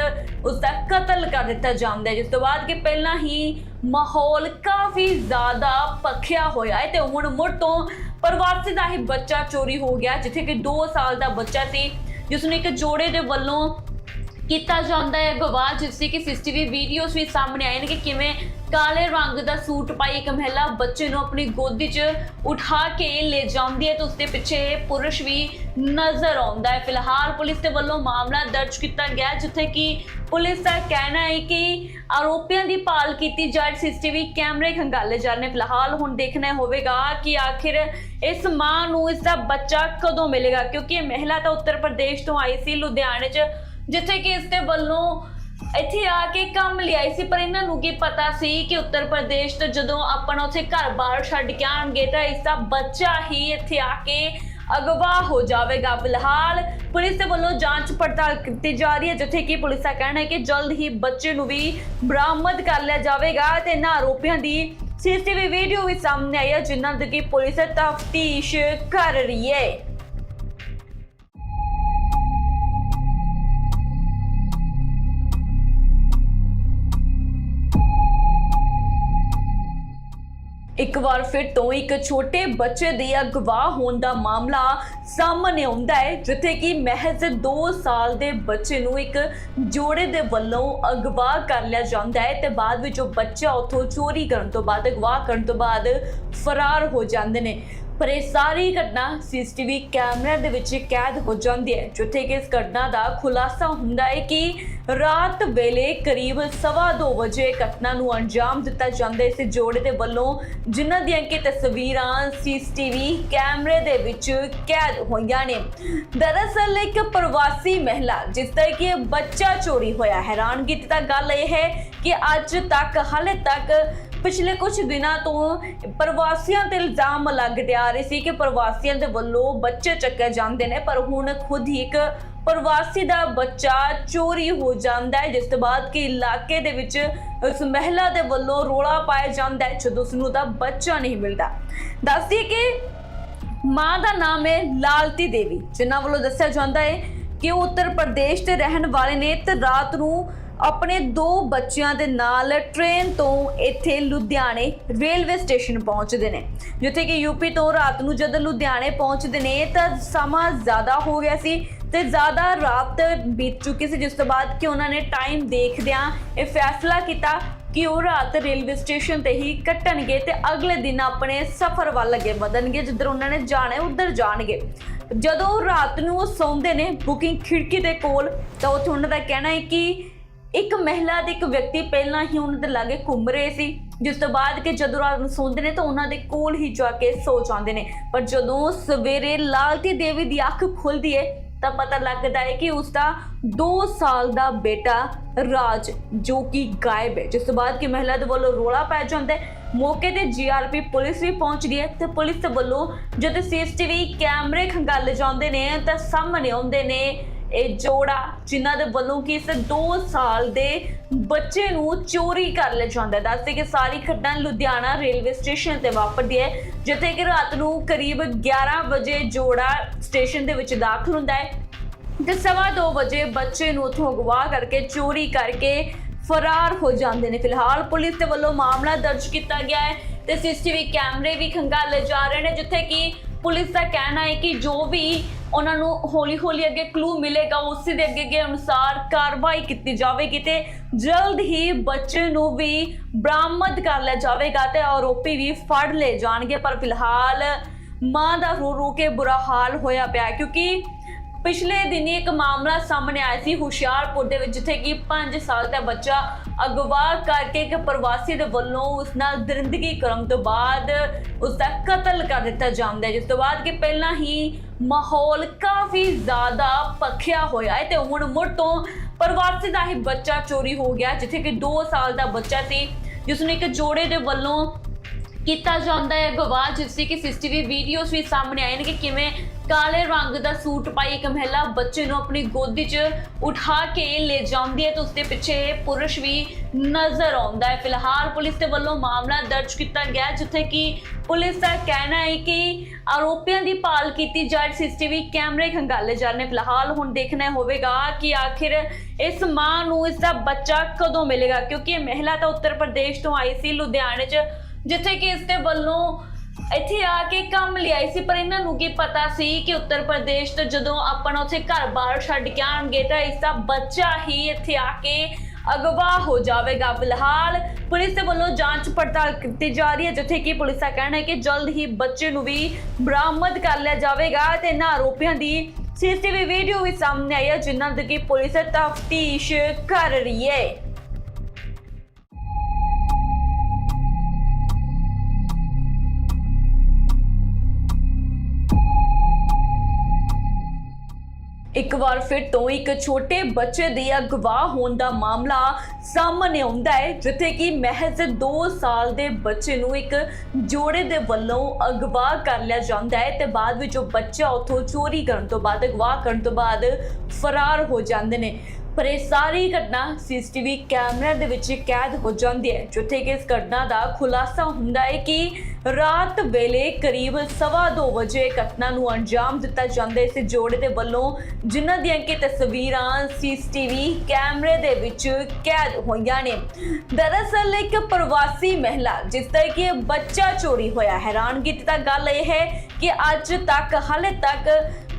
ਉਸ ਦਾ ਕਤਲ ਕਰ ਦਿੱਤਾ ਜਾਂਦਾ ਹੈ, ਜਿਸ ਤੋਂ ਬਾਅਦ ਕਿ ਪਹਿਲਾਂ ਹੀ ਮਾਹੌਲ ਕਾਫੀ ਜ਼ਿਆਦਾ ਪੱਖਿਆ ਹੋਇਆ ਹੈ ਤੇ ਹੁਣ ਮੁੜ ਤੋਂ ਪ੍ਰਵਾਸੀ ਦਾ ਹੀ ਬੱਚਾ ਚੋਰੀ ਹੋ ਗਿਆ, ਜਿੱਥੇ ਕਿ 2 ਸਾਲ ਦਾ ਬੱਚਾ ਸੀ, ਜਿਸ ਨੂੰ ਇੱਕ ਜੋੜੇ ਦੇ ਵੱਲੋਂ ਕੀਤਾ ਜਾਂਦਾ ਹੈ ਅਗਵਾ ਜਿਸ ਦੀ ਕਿ ਸੀਸੀਟੀਵੀ ਵੀਡੀਓਜ਼ ਵੀ ਸਾਹਮਣੇ ਆਏ ਨੇ ਕਿ ਕਿਵੇਂ ਕਾਲੇ ਰੰਗ ਦਾ ਸੂਟ ਪਾਈ ਇੱਕ ਮਹਿਲਾ ਬੱਚੇ ਨੂੰ ਆਪਣੀ ਗੋਦੀ 'ਚ ਉਠਾ ਕੇ ਲੈ ਜਾਂਦੀ ਹੈ ਤੇ ਉਸਦੇ ਪਿੱਛੇ ਪੁਰਸ਼ ਵੀ ਨਜ਼ਰ ਆਉਂਦਾ ਹੈ। ਫਿਲਹਾਲ ਪੁਲਿਸ ਦੇ ਵੱਲੋਂ ਮਾਮਲਾ ਦਰਜ ਕੀਤਾ ਗਿਆ ਜਿੱਥੇ ਕਿ ਪੁਲਿਸ ਦਾ ਕਹਿਣਾ ਹੈ ਕਿ ਆਰੋਪੀਆਂ ਦੀ ਭਾਲ ਕੀਤੀ ਜਾ ਰਹੀ ਸੀਸੀਟੀਵੀ ਕੈਮਰੇ ਖੰਗਾਲੇ ਜਾ ਰਹੇ ਨੇ। ਫਿਲਹਾਲ ਹੁਣ ਦੇਖਣਾ ਹੋਵੇਗਾ ਕਿ ਆਖਿਰ ਇਸ ਮਾਂ ਨੂੰ ਇਸ ਦਾ ਬੱਚਾ ਕਦੋਂ ਮਿਲੇਗਾ, ਕਿਉਂਕਿ ਇਹ ਮਹਿਲਾ ਤਾਂ ਉੱਤਰ ਪ੍ਰਦੇਸ਼ ਤੋਂ ਆਈ ਸੀ ਲੁਧਿਆਣੇ 'ਚ, ਜਿੱਥੇ ਕਿ ਇਸ ਦੇ ਵੱਲੋਂ ਇੱਥੇ ਆ ਕੇ ਕੰਮ ਲਿਆਈ ਸੀ, ਪਰ ਇਹਨਾਂ ਨੂੰ ਕੀ ਪਤਾ ਸੀ ਕਿ ਉੱਤਰ ਪ੍ਰਦੇਸ਼ ਤੋਂ ਜਦੋਂ ਆਪਣਾ ਉੱਥੇ ਘਰ-ਬਾਰ ਛੱਡ ਕੇ ਆਣਗੇ ਤਾਂ ਇਸ ਦਾ ਬੱਚਾ ਹੀ ਇੱਥੇ ਆ ਕੇ ਅਗਵਾ ਹੋ ਜਾਵੇਗਾ। ਫਿਲਹਾਲ ਪੁਲਿਸ ਦੇ ਵੱਲੋਂ ਜਾਂਚ ਪੜਤਾਲ ਕੀਤੀ ਜਾ ਰਹੀ ਹੈ, ਜਿੱਥੇ ਕਿ ਪੁਲਿਸ ਦਾ ਕਹਿਣਾ ਹੈ ਕਿ ਜਲਦ ਹੀ ਬੱਚੇ ਨੂੰ ਵੀ ਬਰਾਮਦ ਕਰ ਲਿਆ ਜਾਵੇਗਾ ਤੇ ਇਹਨਾਂ ਆਰੋਪੀਆਂ ਦੀ ਸੀਸੀਟੀਵੀ ਵੀਡੀਓ ਵੀ ਸਾਹਮਣੇ ਆਈ ਹੈ, ਜਿਨ੍ਹਾਂ ਦੀ ਕਿ ਪੁਲਿਸ ਤਫਤੀਸ਼ ਕਰ ਰਹੀ ਹੈ। ਇੱਕ ਵਾਰ ਫਿਰ ਤੋਂ ਇੱਕ ਛੋਟੇ ਬੱਚੇ ਦੇ ਅਗਵਾ ਹੋਣ ਦਾ ਮਾਮਲਾ ਸਾਹਮਣੇ ਆਉਂਦਾ ਹੈ, ਜਿੱਥੇ ਕਿ ਮਹਿਜ਼ 2 ਸਾਲ ਦੇ ਬੱਚੇ ਨੂੰ ਇੱਕ ਜੋੜੇ ਦੇ ਵੱਲੋਂ ਅਗਵਾ ਕਰ ਲਿਆ ਜਾਂਦਾ ਹੈ ਤੇ ਬਾਅਦ ਵਿੱਚ ਉਹ ਬੱਚਾ ਉੱਥੋਂ ਚੋਰੀ ਕਰਨ ਤੋਂ ਬਾਅਦ ਅਗਵਾ ਕਰਨ ਤੋਂ ਬਾਅਦ ਫਰਾਰ ਹੋ ਜਾਂਦੇ ਨੇ। ਪਰ ਇਹ ਸਾਰੀ ਘਟਨਾ ਸੀਸੀਟੀਵੀ ਕੈਮਰਿਆਂ ਦੇ ਵਿੱਚ ਕੈਦ ਹੋ ਜਾਂਦੀ ਹੈ, ਜਿੱਥੇ ਕਿ ਇਸ ਘਟਨਾ ਦਾ ਖੁਲਾਸਾ ਹੁੰਦਾ ਹੈ ਕਿ ਰਾਤ ਵੇਲੇ ਕਰੀਬ 2:30 ਵਜੇ ਘਟਨਾ ਨੂੰ ਅੰਜਾਮ ਦਿੱਤਾ ਜਾਂਦਾ ਇਸ ਜੋੜੇ ਦੇ ਵੱਲੋਂ ਜਿਨ੍ਹਾਂ ਦੀਆਂ ਕਿ ਤਸਵੀਰਾਂ ਸੀਸੀਟੀਵੀ ਕੈਮਰੇ ਦੇ ਵਿੱਚ ਕੈਦ ਹੋਈਆਂ ਨੇ। ਦਰਅਸਲ ਇੱਕ ਪ੍ਰਵਾਸੀ ਮਹਿਲਾ, ਜਿਸ ਦਾ ਕਿ ਬੱਚਾ ਚੋਰੀ ਹੋਇਆ, ਹੈਰਾਨਗੀ ਦੀ ਤਾਂ ਗੱਲ ਇਹ ਹੈ ਕਿ ਅੱਜ ਤੱਕ ਹਾਲੇ ਤੱਕ ਪਿਛਲੇ ਕੁਝ ਦਿਨਾਂ ਤੋਂ ਪ੍ਰਵਾਸੀਆਂ ਤੇ ਇਲਜ਼ਾਮ ਲੱਗਦੇ ਆ ਰਹੇ ਸੀ ਕਿ ਪ੍ਰਵਾਸੀਆਂ ਦੇ ਵੱਲੋਂ ਬੱਚੇ ਚੱਕੇ ਜਾਂਦੇ ਨੇ, ਪਰ ਹੁਣ ਖੁਦ ਹੀ ਇੱਕ ਪ੍ਰਵਾਸੀ ਦਾ ਬੱਚਾ ਚੋਰੀ ਹੋ ਜਾਂਦਾ ਹੈ, ਜਿਸ ਤੋਂ ਬਾਅਦ ਕਿ ਇਲਾਕੇ ਦੇ ਵਿੱਚ ਉਸ ਮਹਿਲਾ ਦੇ ਵੱਲੋਂ ਰੋਲਾ ਪਾਇਆ ਜਾਂਦਾ ਹੈ, ਜਦੋਂ ਉਸ ਨੂੰ ਦਾ ਬੱਚਾ ਨਹੀਂ ਮਿਲਦਾ। ਦੱਸਦੀ ਕਿ ਮਾਂ ਦਾ ਨਾਮ ਹੈ ਲਾਲਤੀ ਦੇਵੀ, ਜਿਨ੍ਹਾਂ ਵੱਲੋਂ ਦੱਸਿਆ ਜਾਂਦਾ ਹੈ ਕਿ ਉਹ ਉੱਤਰ ਪ੍ਰਦੇਸ਼ ਦੇ ਰਹਿਣ ਵਾਲੇ ਨੇ ਤੇ ਰਾਤ ਨੂੰ ਆਪਣੇ ਦੋ ਬੱਚਿਆਂ ਦੇ ਨਾਲ ਟ੍ਰੇਨ ਤੋਂ ਇੱਥੇ ਲੁਧਿਆਣੇ ਰੇਲਵੇ ਸਟੇਸ਼ਨ ਪਹੁੰਚਦੇ ਨੇ। ਜਿੱਥੇ ਕਿ ਯੂਪੀ ਤੋਂ ਰਾਤ ਨੂੰ ਜਦੋਂ ਲੁਧਿਆਣੇ ਪਹੁੰਚਦੇ ਨੇ, ਤਾਂ ਸਮਾਂ ਜ਼ਿਆਦਾ ਹੋ ਗਿਆ ਸੀ ਤੇ ਜ਼ਿਆਦਾ ਰਾਤ ਬੀਤ ਚੁੱਕੀ ਸੀ, ਜਿਸ ਤੋਂ ਬਾਅਦ ਕਿ ਉਹਨਾਂ ਨੇ ਟਾਈਮ ਦੇਖਦਿਆਂ ਇਹ ਫੈਸਲਾ ਕੀਤਾ ਕਿ ਉਹ ਰਾਤ ਰੇਲਵੇ ਸਟੇਸ਼ਨ ਤੇ ਹੀ ਕੱਟਣਗੇ ਤੇ ਅਗਲੇ ਦਿਨ ਆਪਣੇ ਸਫ਼ਰ ਵੱਲ ਅੱਗੇ ਵਧਣਗੇ, ਜਿੱਧਰ ਉਹਨਾਂ ਨੇ ਜਾਣਾ ਹੈ, ਉੱਧਰ ਜਾਣਗੇ। ਜਦੋਂ ਉਹ ਰਾਤ ਨੂੰ ਉਹ ਸੌਂਦੇ ਨੇ ਬੁਕਿੰਗ ਖਿੜਕੀ ਦੇ ਕੋਲ, ਤਾਂ ਉੱਥੇ ਉਹਨਾਂ ਦਾ ਕਹਿਣਾ ਹੈ ਕਿ ਇੱਕ ਮਹਿਲਾ ਦੇ ਇੱਕ ਵਿਅਕਤੀ ਪਹਿਲਾਂ ਹੀ ਉਹਨਾਂ ਦੇ ਲਾਗੇ ਘੁੰਮ ਰਹੇ ਸੀ। ਜਿਸ ਤੋਂ ਬਾਅਦ ਕਿ ਜਦੋਂ ਰਾਤ ਨੂੰ ਸੌਂਦੇ ਨੇ ਤਾਂ ਉਹਨਾਂ ਦੇ ਕੋਲ ਹੀ ਜਾ ਕੇ ਸੋ ਜਾਂਦੇ ਨੇ। ਪਰ ਜਦੋਂ ਸਵੇਰੇ ਲਾਲਤੀ ਦੇਵੀ ਦੀ ਅੱਖ ਖੁੱਲਦੀ ਹੈ ਤਾਂ ਪਤਾ ਲੱਗਦਾ ਹੈ ਕਿ ਉਸ ਦਾ 2 ਸਾਲ ਦਾ ਬੇਟਾ ਰਾਜ, ਜੋ ਕਿ ਗਾਇਬ ਹੈ ਜਿਸ ਤੋਂ ਬਾਅਦ ਕਿ ਮਹਿਲਾ ਦੇ ਵੱਲੋਂ ਰੋਲਾ ਪੈ ਜਾਂਦਾ ਹੈ ਮੌਕੇ ਤੇ ਜੀਆਰਪੀ ਪੁਲਿਸ ਵੀ ਪਹੁੰਚ ਗਈ ਹੈ ਤੇ ਪੁਲਿਸ ਦੇ ਵੱਲੋਂ ਜਦੋਂ ਸੀਸੀਟੀਵੀ ਕੈਮਰੇ ਖੰਗਾਲੇ ਜਾਂਦੇ ਨੇ ਤਾਂ ਸਾਹਮਣੇ ਆਉਂਦੇ ਨੇ ਇਹ ਜੋੜਾ ਜਿਨ੍ਹਾਂ ਦੇ ਵੱਲੋਂ ਕਿ ਇਸ 2 ਸਾਲ ਦੇ ਬੱਚੇ ਨੂੰ ਚੋਰੀ ਕਰ ਲਿਆ ਜਾਂਦਾ ਹੈ। ਦੱਸਦੇ ਕਿ ਸਾਰੀ ਘਟਨਾ ਲੁਧਿਆਣਾ ਰੇਲਵੇ ਸਟੇਸ਼ਨ ਤੇ ਵਾਪਰਦੀ ਹੈ, ਜਿੱਥੇ ਕਿ ਰਾਤ ਨੂੰ ਕਰੀਬ 11 ਵਜੇ ਜੋੜਾ ਸਟੇਸ਼ਨ ਦੇ ਵਿੱਚ ਦਾਖਲ ਹੁੰਦਾ ਹੈ ਤੇ ਸਵਾ ਦੋ ਵਜੇ ਬੱਚੇ ਨੂੰ ਉੱਥੋਂ ਅਗਵਾ ਕਰਕੇ ਚੋਰੀ ਕਰਕੇ ਫਰਾਰ ਹੋ ਜਾਂਦੇ ਨੇ। ਫਿਲਹਾਲ ਪੁਲਿਸ ਦੇ ਵੱਲੋਂ ਮਾਮਲਾ ਦਰਜ ਕੀਤਾ ਗਿਆ ਹੈ ਤੇ ਸੀਸੀਟੀਵੀ ਕੈਮਰੇ ਵੀ ਖੰਗਾਲੇ ਜਾ ਰਹੇ ਨੇ, ਜਿੱਥੇ ਕਿ ਪੁਲਿਸ ਦਾ ਕਹਿਣਾ ਹੈ ਕਿ ਜੋ ਵੀ ਉਹਨਾਂ ਨੂੰ ਹੌਲੀ ਹੌਲੀ ਅੱਗੇ ਕਲੂ ਮਿਲੇਗਾ, ਉਸੇ ਦੇ ਅੱਗੇ ਅੱਗੇ ਅਨੁਸਾਰ ਕਾਰਵਾਈ ਕੀਤੀ ਜਾਵੇਗੀ ਤੇ ਜਲਦ ਹੀ ਬੱਚੇ ਨੂੰ ਵੀ ਬਰਾਮਦ ਕਰ ਲਿਆ ਜਾਵੇਗਾ ਤੇ ਆਰੋਪੀ ਵੀ ਫੜ ਲਏ ਜਾਣਗੇ। ਪਰ ਫਿਲਹਾਲ ਮਾਂ ਦਾ ਰੋ ਰੋ ਕੇ ਬੁਰਾ ਹਾਲ ਹੋਇਆ ਪਿਆ ਕਿਉਂਕਿ ਪਿਛਲੇ ਦਿਨੀ ਇੱਕ ਮਾਮਲਾ ਸਾਹਮਣੇ ਆਇਆ ਸੀ ਹੁਸ਼ਿਆਰਪੁਰ ਦੇ ਵਿੱਚ, ਜਿੱਥੇ ਕਿ 5 ਸਾਲ ਦਾ ਬੱਚਾ ਅਗਵਾ ਕਰਕੇ ਇੱਕ ਪ੍ਰਵਾਸੀ ਦੇ ਵੱਲੋਂ ਉਸ ਨਾਲ ਦਰਿੰਦਗੀ ਕਰਨ ਤੋਂ ਬਾਅਦ ਉਸ ਦਾ ਕਤਲ ਕਰ ਦਿੱਤਾ ਜਾਂਦਾ ਹੈ, ਜਿਸ ਤੋਂ ਬਾਅਦ ਕਿ ਪਹਿਲਾਂ ਹੀ ਮਾਹੌਲ ਕਾਫੀ ਜ਼ਿਆਦਾ ਪੱਖਿਆ ਹੋਇਆ ਹੈ ਤੇ ਹੁਣ ਮੁੜ ਤੋਂ ਪ੍ਰਵਾਸੀ ਦਾ ਹੀ ਬੱਚਾ ਚੋਰੀ ਹੋ ਗਿਆ, ਜਿੱਥੇ ਕਿ 2 ਸਾਲ ਦਾ ਬੱਚਾ ਸੀ, ਜਿਸ ਨੂੰ ਇੱਕ ਜੋੜੇ ਦੇ ਵੱਲੋਂ ਕੀਤਾ ਜਾਂਦਾ ਹੈ। ਗਵਾਹ ਜਿਸ ਦੀ ਕਿ ਸੀਸੀਟੀਵੀ ਵੀਡੀਓਜ਼ ਵੀ ਸਾਹਮਣੇ ਆਏ ਨੇ ਕਿ ਕਿਵੇਂ ਕਾਲੇ ਰੰਗ ਦਾ ਸੂਟ ਪਾਈ ਇੱਕ ਮਹਿਲਾ ਬੱਚੇ ਨੂੰ ਆਪਣੀ ਗੋਦੀ 'ਚ ਉਠਾ ਕੇ ਲੈ ਜਾਂਦੀ ਹੈ ਤੇ ਉਸਦੇ ਪਿੱਛੇ ਪੁਰਸ਼ ਵੀ ਨਜ਼ਰ ਆਉਂਦਾ ਹੈ। ਫਿਲਹਾਲ ਪੁਲਿਸ ਦੇ ਵੱਲੋਂ ਮਾਮਲਾ ਦਰਜ ਕੀਤਾ ਗਿਆ ਜਿੱਥੇ ਕਿ ਪੁਲਿਸ ਦਾ ਕਹਿਣਾ ਹੈ ਕਿ ਆਰੋਪੀਆਂ ਦੀ ਭਾਲ ਕੀਤੀ ਜਾ ਰਹੀ ਸੀਸੀਟੀਵੀ ਕੈਮਰੇ ਖੰਗਾਲੇ ਜਾ ਰਹੇ ਨੇ। ਫਿਲਹਾਲ ਹੁਣ ਦੇਖਣਾ ਹੋਵੇਗਾ ਕਿ ਆਖਿਰ ਇਸ ਮਾਂ ਨੂੰ ਇਸ ਦਾ ਬੱਚਾ ਕਦੋਂ ਮਿਲੇਗਾ, ਕਿਉਂਕਿ ਇਹ ਮਹਿਲਾ ਤਾਂ ਉੱਤਰ ਪ੍ਰਦੇਸ਼ ਤੋਂ ਆਈ ਸੀ। ਲੁਧਿਆਣੇ 'ਚ ਜਿੱਥੇ ਕਿ ਇਸ ਦੇ ਵੱਲੋਂ ਇੱਥੇ ਆ ਕੇ ਕੰਮ ਲਿਆਈ ਸੀ, ਪਰ ਇਹਨਾਂ ਨੂੰ ਕੀ ਪਤਾ ਸੀ ਕਿ ਉੱਤਰ ਪ੍ਰਦੇਸ਼ ਤੋਂ ਜਦੋਂ ਆਪਣਾ ਉੱਥੇ ਘਰ-ਬਾਰ ਛੱਡ ਕੇ ਆਣਗੇ ਤਾਂ ਇਸ ਦਾ ਬੱਚਾ ਹੀ ਇੱਥੇ ਆ ਕੇ ਅਗਵਾ ਹੋ ਜਾਵੇਗਾ। ਫਿਲਹਾਲ ਪੁਲਿਸ ਦੇ ਵੱਲੋਂ ਜਾਂਚ ਪੜਤਾਲ ਕੀਤੀ ਜਾ ਰਹੀ ਹੈ, ਜਿੱਥੇ ਕਿ ਪੁਲਿਸ ਦਾ ਕਹਿਣਾ ਹੈ ਕਿ ਜਲਦ ਹੀ ਬੱਚੇ ਨੂੰ ਵੀ ਬਰਾਮਦ ਕਰ ਲਿਆ ਜਾਵੇਗਾ ਤੇ ਇਹਨਾਂ ਆਰੋਪੀਆਂ ਦੀ ਸੀਸੀਟੀਵੀ ਵੀਡੀਓ ਵੀ ਸਾਹਮਣੇ ਆਈ ਹੈ, ਜਿਨ੍ਹਾਂ ਦੀ ਕਿ ਪੁਲਿਸ ਤਫਤੀਸ਼ ਕਰ ਰਹੀ ਹੈ। ਇੱਕ ਵਾਰ ਫਿਰ ਤੋਂ ਇੱਕ ਛੋਟੇ ਬੱਚੇ ਦੇ ਅਗਵਾ ਹੋਣ ਦਾ ਮਾਮਲਾ ਸਾਹਮਣੇ ਆਉਂਦਾ ਹੈ, ਜਿੱਥੇ ਕਿ ਮਹਿਜ਼ 2 ਸਾਲ ਦੇ ਬੱਚੇ ਨੂੰ ਇੱਕ ਜੋੜੇ ਦੇ ਵੱਲੋਂ ਅਗਵਾ ਕਰ ਲਿਆ ਜਾਂਦਾ ਹੈ ਤੇ ਬਾਅਦ ਵਿੱਚ ਉਹ ਬੱਚਾ ਉੱਥੋਂ ਚੋਰੀ ਕਰਨ ਤੋਂ ਬਾਅਦ ਅਗਵਾ ਕਰਨ ਤੋਂ ਬਾਅਦ ਫਰਾਰ ਹੋ ਜਾਂਦੇ ਨੇ। ਪਰ ਇਹ ਸਾਰੀ ਘਟਨਾ ਸੀਸੀਟੀਵੀ ਕੈਮਰਿਆਂ ਦੇ ਵਿੱਚ ਕੈਦ ਹੋ ਜਾਂਦੀ ਹੈ, ਜਿੱਥੇ ਕਿ ਇਸ ਘਟਨਾ ਦਾ ਖੁਲਾਸਾ ਹੁੰਦਾ ਹੈ ਕਿ ਰਾਤ ਵੇਲੇ ਕਰੀਬ 2:30 ਵਜੇ ਘਟਨਾ ਨੂੰ ਅੰਜਾਮ ਦਿੱਤਾ ਜਾਂਦਾ ਇਸ ਜੋੜੇ ਦੇ ਵੱਲੋਂ ਜਿਨ੍ਹਾਂ ਦੀਆਂ ਕਿ ਤਸਵੀਰਾਂ ਸੀਸੀਟੀਵੀ ਕੈਮਰੇ ਦੇ ਵਿੱਚ ਕੈਦ ਹੋਈਆਂ ਨੇ। ਦਰਅਸਲ ਇੱਕ ਪ੍ਰਵਾਸੀ ਮਹਿਲਾ, ਜਿਸ ਦਾ ਕਿ ਬੱਚਾ ਚੋਰੀ ਹੋਇਆ, ਹੈਰਾਨਗੀ ਦੀ ਤਾਂ ਗੱਲ ਇਹ ਹੈ ਕਿ ਅੱਜ ਤੱਕ ਹਾਲੇ ਤੱਕ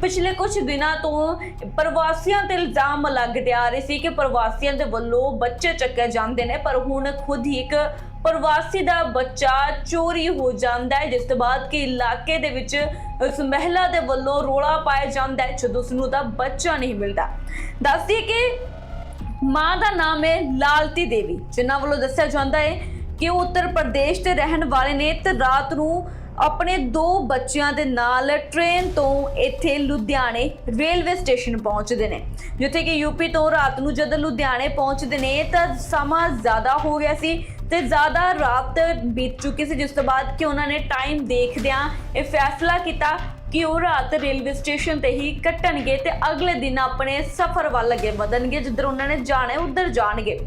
ਪਿਛਲੇ ਕੁਝ ਦਿਨਾਂ ਤੋਂ ਪ੍ਰਵਾਸੀਆਂ ਤੇ ਇਲਜ਼ਾਮ ਲੱਗਦੇ ਆ ਰਹੇ ਸੀ ਕਿ ਪ੍ਰਵਾਸੀਆਂ ਦੇ ਵੱਲੋਂ ਬੱਚੇ ਚੱਕੇ ਜਾਂਦੇ ਨੇ, ਪਰ ਹੁਣ ਖੁਦ ਹੀ ਇੱਕ ਪ੍ਰਵਾਸੀ ਦਾ ਬੱਚਾ ਚੋਰੀ ਹੋ ਜਾਂਦਾ ਹੈ, ਜਿਸ ਤੋਂ ਬਾਅਦ ਕਿ ਇਲਾਕੇ ਦੇ ਵਿੱਚ ਉਸ ਮਹਿਲਾ ਦੇ ਵੱਲੋਂ ਰੋਲਾ ਪਾਇਆ ਜਾਂਦਾ ਹੈ, ਜਦੋਂ ਉਸ ਨੂੰ ਦਾ ਬੱਚਾ ਨਹੀਂ ਮਿਲਦਾ। ਦੱਸਦੀ ਕਿ ਮਾਂ ਦਾ ਨਾਮ ਹੈ ਲਾਲਤੀ ਦੇਵੀ, ਜਿਨ੍ਹਾਂ ਵੱਲੋਂ ਦੱਸਿਆ ਜਾਂਦਾ ਹੈ ਕਿ ਉਹ ਉੱਤਰ ਪ੍ਰਦੇਸ਼ ਦੇ ਰਹਿਣ ਵਾਲੇ ਨੇ ਤੇ ਰਾਤ ਨੂੰ ਆਪਣੇ ਦੋ ਬੱਚਿਆਂ ਦੇ ਨਾਲ ਟ੍ਰੇਨ ਤੋਂ ਇੱਥੇ ਲੁਧਿਆਣੇ ਰੇਲਵੇ ਸਟੇਸ਼ਨ ਪਹੁੰਚਦੇ ਨੇ। ਜਿੱਥੇ ਕਿ ਯੂਪੀ ਤੋਂ ਰਾਤ ਨੂੰ ਜਦੋਂ ਲੁਧਿਆਣੇ ਪਹੁੰਚਦੇ ਨੇ, ਤਾਂ ਸਮਾਂ ਜ਼ਿਆਦਾ ਹੋ ਗਿਆ ਸੀ ਤੇ ਜ਼ਿਆਦਾ ਰਾਤ ਬੀਤ ਚੁੱਕੀ ਸੀ। ਜਿਸ ਤੋਂ ਬਾਅਦ ਕਿ ਉਹਨਾਂ ਨੇ ਟਾਈਮ ਦੇਖਦਿਆਂ ਇਹ ਫੈਸਲਾ ਕੀਤਾ ਕਿ ਉਹ ਰਾਤ ਰੇਲਵੇ ਸਟੇਸ਼ਨ ਤੇ ਹੀ ਕੱਟਣਗੇ ਤੇ ਅਗਲੇ ਦਿਨ ਆਪਣੇ ਸਫ਼ਰ ਵੱਲ ਅੱਗੇ ਵਧਣਗੇ। ਜਿੱਧਰ ਉਹਨਾਂ ਨੇ ਜਾਣਾ, ਉੱਧਰ ਜਾਣਗੇ।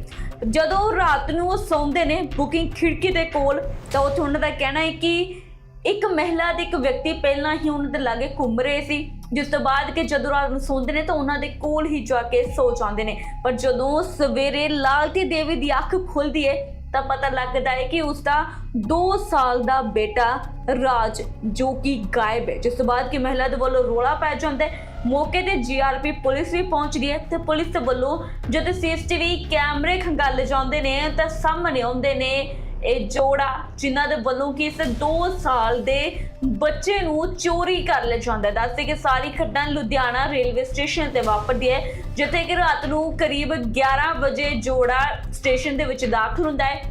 ਜਦੋਂ ਰਾਤ ਨੂੰ ਉਹ ਸੌਂਦੇ ਨੇ ਬੁਕਿੰਗ ਖਿੜਕੀ ਦੇ ਕੋਲ, ਤਾਂ ਉੱਥੇ ਉਹਨਾਂ ਦਾ ਕਹਿਣਾ ਹੈ ਕਿ ਇੱਕ ਮਹਿਲਾ ਦੇ ਇੱਕ ਵਿਅਕਤੀ ਪਹਿਲਾਂ ਹੀ ਉਹਨਾਂ ਦੇ ਲਾਗੇ ਘੁੰਮ ਰਹੇ ਸੀ। ਜਿਸ ਤੋਂ ਬਾਅਦ ਕਿ ਜਦੋਂ ਰਾਤ ਨੂੰ ਸੌਂਦੇ ਨੇ ਤਾਂ ਉਹਨਾਂ ਦੇ ਕੋਲ ਹੀ ਜਾ ਕੇ ਸੋ ਜਾਂਦੇ ਨੇ। ਪਰ ਜਦੋਂ ਸਵੇਰੇ ਲਾਲਤੀ ਦੇਵੀ ਦੀ ਅੱਖ ਖੁੱਲਦੀ ਹੈ ਤਾਂ ਪਤਾ ਲੱਗਦਾ ਹੈ ਕਿ ਉਸ ਦਾ 2 ਸਾਲ ਦਾ ਬੇਟਾ ਰਾਜ, ਜੋ ਕਿ ਗਾਇਬ ਹੈ ਜਿਸ ਤੋਂ ਬਾਅਦ ਕਿ ਮਹਿਲਾ ਦੇ ਵੱਲੋਂ ਰੋਲਾ ਪੈ ਜਾਂਦਾ ਹੈ ਮੌਕੇ ਤੇ ਜੀਆਰਪੀ ਪੁਲਿਸ ਵੀ ਪਹੁੰਚਦੀ ਹੈ ਤੇ ਪੁਲਿਸ ਦੇ ਵੱਲੋਂ ਜਦੋਂ ਸੀਸੀਟੀਵੀ ਕੈਮਰੇ ਖੰਗਾਲੇ ਜਾਂਦੇ ਨੇ ਤਾਂ ਸਾਹਮਣੇ ਆਉਂਦੇ ਨੇ ਇਹ ਜੋੜਾ ਜਿਨ੍ਹਾਂ ਦੇ ਵੱਲੋਂ ਕਿ ਇਸ 2 ਸਾਲ ਦੇ ਬੱਚੇ ਨੂੰ ਚੋਰੀ ਕਰ ਲਿਆ ਜਾਂਦਾ ਦੱਸਦੇ ਕਿ ਸਾਰੀ ਘਟਨਾ ਲੁਧਿਆਣਾ ਰੇਲਵੇ ਸਟੇਸ਼ਨ ਤੇ ਵਾਪਰਦੀ ਹੈ, ਜਿੱਥੇ ਕਿ ਰਾਤ ਨੂੰ ਕਰੀਬ 11 ਵਜੇ ਜੋੜਾ ਸਟੇਸ਼ਨ ਦੇ ਵਿੱਚ ਦਾਖਲ ਹੁੰਦਾ ਹੈ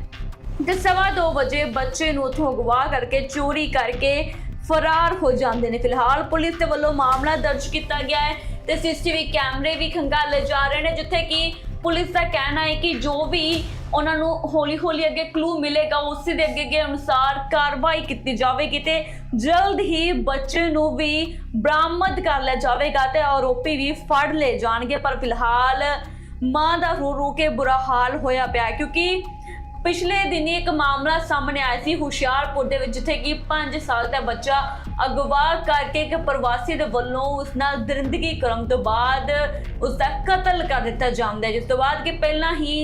ਤੇ ਸਵਾ ਦੋ ਵਜੇ ਬੱਚੇ ਨੂੰ ਉੱਥੋਂ ਅਗਵਾ ਕਰਕੇ ਚੋਰੀ ਕਰਕੇ ਫਰਾਰ ਹੋ ਜਾਂਦੇ ਨੇ। ਫਿਲਹਾਲ ਪੁਲਿਸ ਦੇ ਵੱਲੋਂ ਮਾਮਲਾ ਦਰਜ ਕੀਤਾ ਗਿਆ ਹੈ ਤੇ ਸੀਸੀਟੀਵੀ ਕੈਮਰੇ ਵੀ ਖੰਗਾਲੇ ਜਾ ਰਹੇ ਨੇ, ਜਿੱਥੇ ਕਿ ਪੁਲਿਸ ਦਾ ਕਹਿਣਾ ਹੈ ਕਿ ਜੋ ਵੀ ਉਹਨਾਂ ਨੂੰ ਹੌਲੀ ਹੌਲੀ ਅੱਗੇ ਕਲੂ ਮਿਲੇਗਾ, ਉਸੇ ਦੇ ਅੱਗੇ ਅੱਗੇ ਅਨੁਸਾਰ ਕਾਰਵਾਈ ਕੀਤੀ ਜਾਵੇਗੀ ਤੇ ਜਲਦ ਹੀ ਬੱਚੇ ਨੂੰ ਵੀ ਬਰਾਮਦ ਕਰ ਲਿਆ ਜਾਵੇਗਾ ਤੇ ਆਰੋਪੀ ਵੀ ਫੜ ਲਏ ਜਾਣਗੇ। ਪਰ ਫਿਲਹਾਲ ਮਾਂ ਦਾ ਰੋ ਰੋ ਕੇ ਬੁਰਾ ਹਾਲ ਹੋਇਆ ਪਿਆ ਕਿਉਂਕਿ ਪਿਛਲੇ ਦਿਨੀ ਇੱਕ ਮਾਮਲਾ ਸਾਹਮਣੇ ਆਇਆ ਸੀ ਹੁਸ਼ਿਆਰਪੁਰ ਦੇ ਵਿੱਚ, ਜਿੱਥੇ ਕਿ 5 ਸਾਲ ਦਾ ਬੱਚਾ ਅਗਵਾ ਕਰਕੇ ਇੱਕ ਪ੍ਰਵਾਸੀ ਦੇ ਵੱਲੋਂ ਉਸ ਨਾਲ ਦਰਿੰਦਗੀ ਕਰਨ ਤੋਂ ਬਾਅਦ ਉਸ ਦਾ ਕਤਲ ਕਰ ਦਿੱਤਾ ਜਾਂਦਾ ਹੈ, ਜਿਸ ਤੋਂ ਬਾਅਦ ਕਿ ਪਹਿਲਾਂ ਹੀ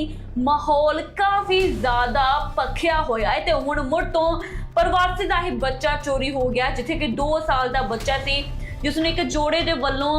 ਮਾਹੌਲ ਕਾਫੀ ਜ਼ਿਆਦਾ ਪੱਖਿਆ ਹੋਇਆ ਹੈ ਤੇ ਹੁਣ ਮੁੜ ਤੋਂ ਪ੍ਰਵਾਸੀ ਦਾ ਹੀ ਬੱਚਾ ਚੋਰੀ ਹੋ ਗਿਆ, ਜਿੱਥੇ ਕਿ 2 ਸਾਲ ਦਾ ਬੱਚਾ ਸੀ, ਜਿਸ ਨੂੰ ਇੱਕ ਜੋੜੇ ਦੇ ਵੱਲੋਂ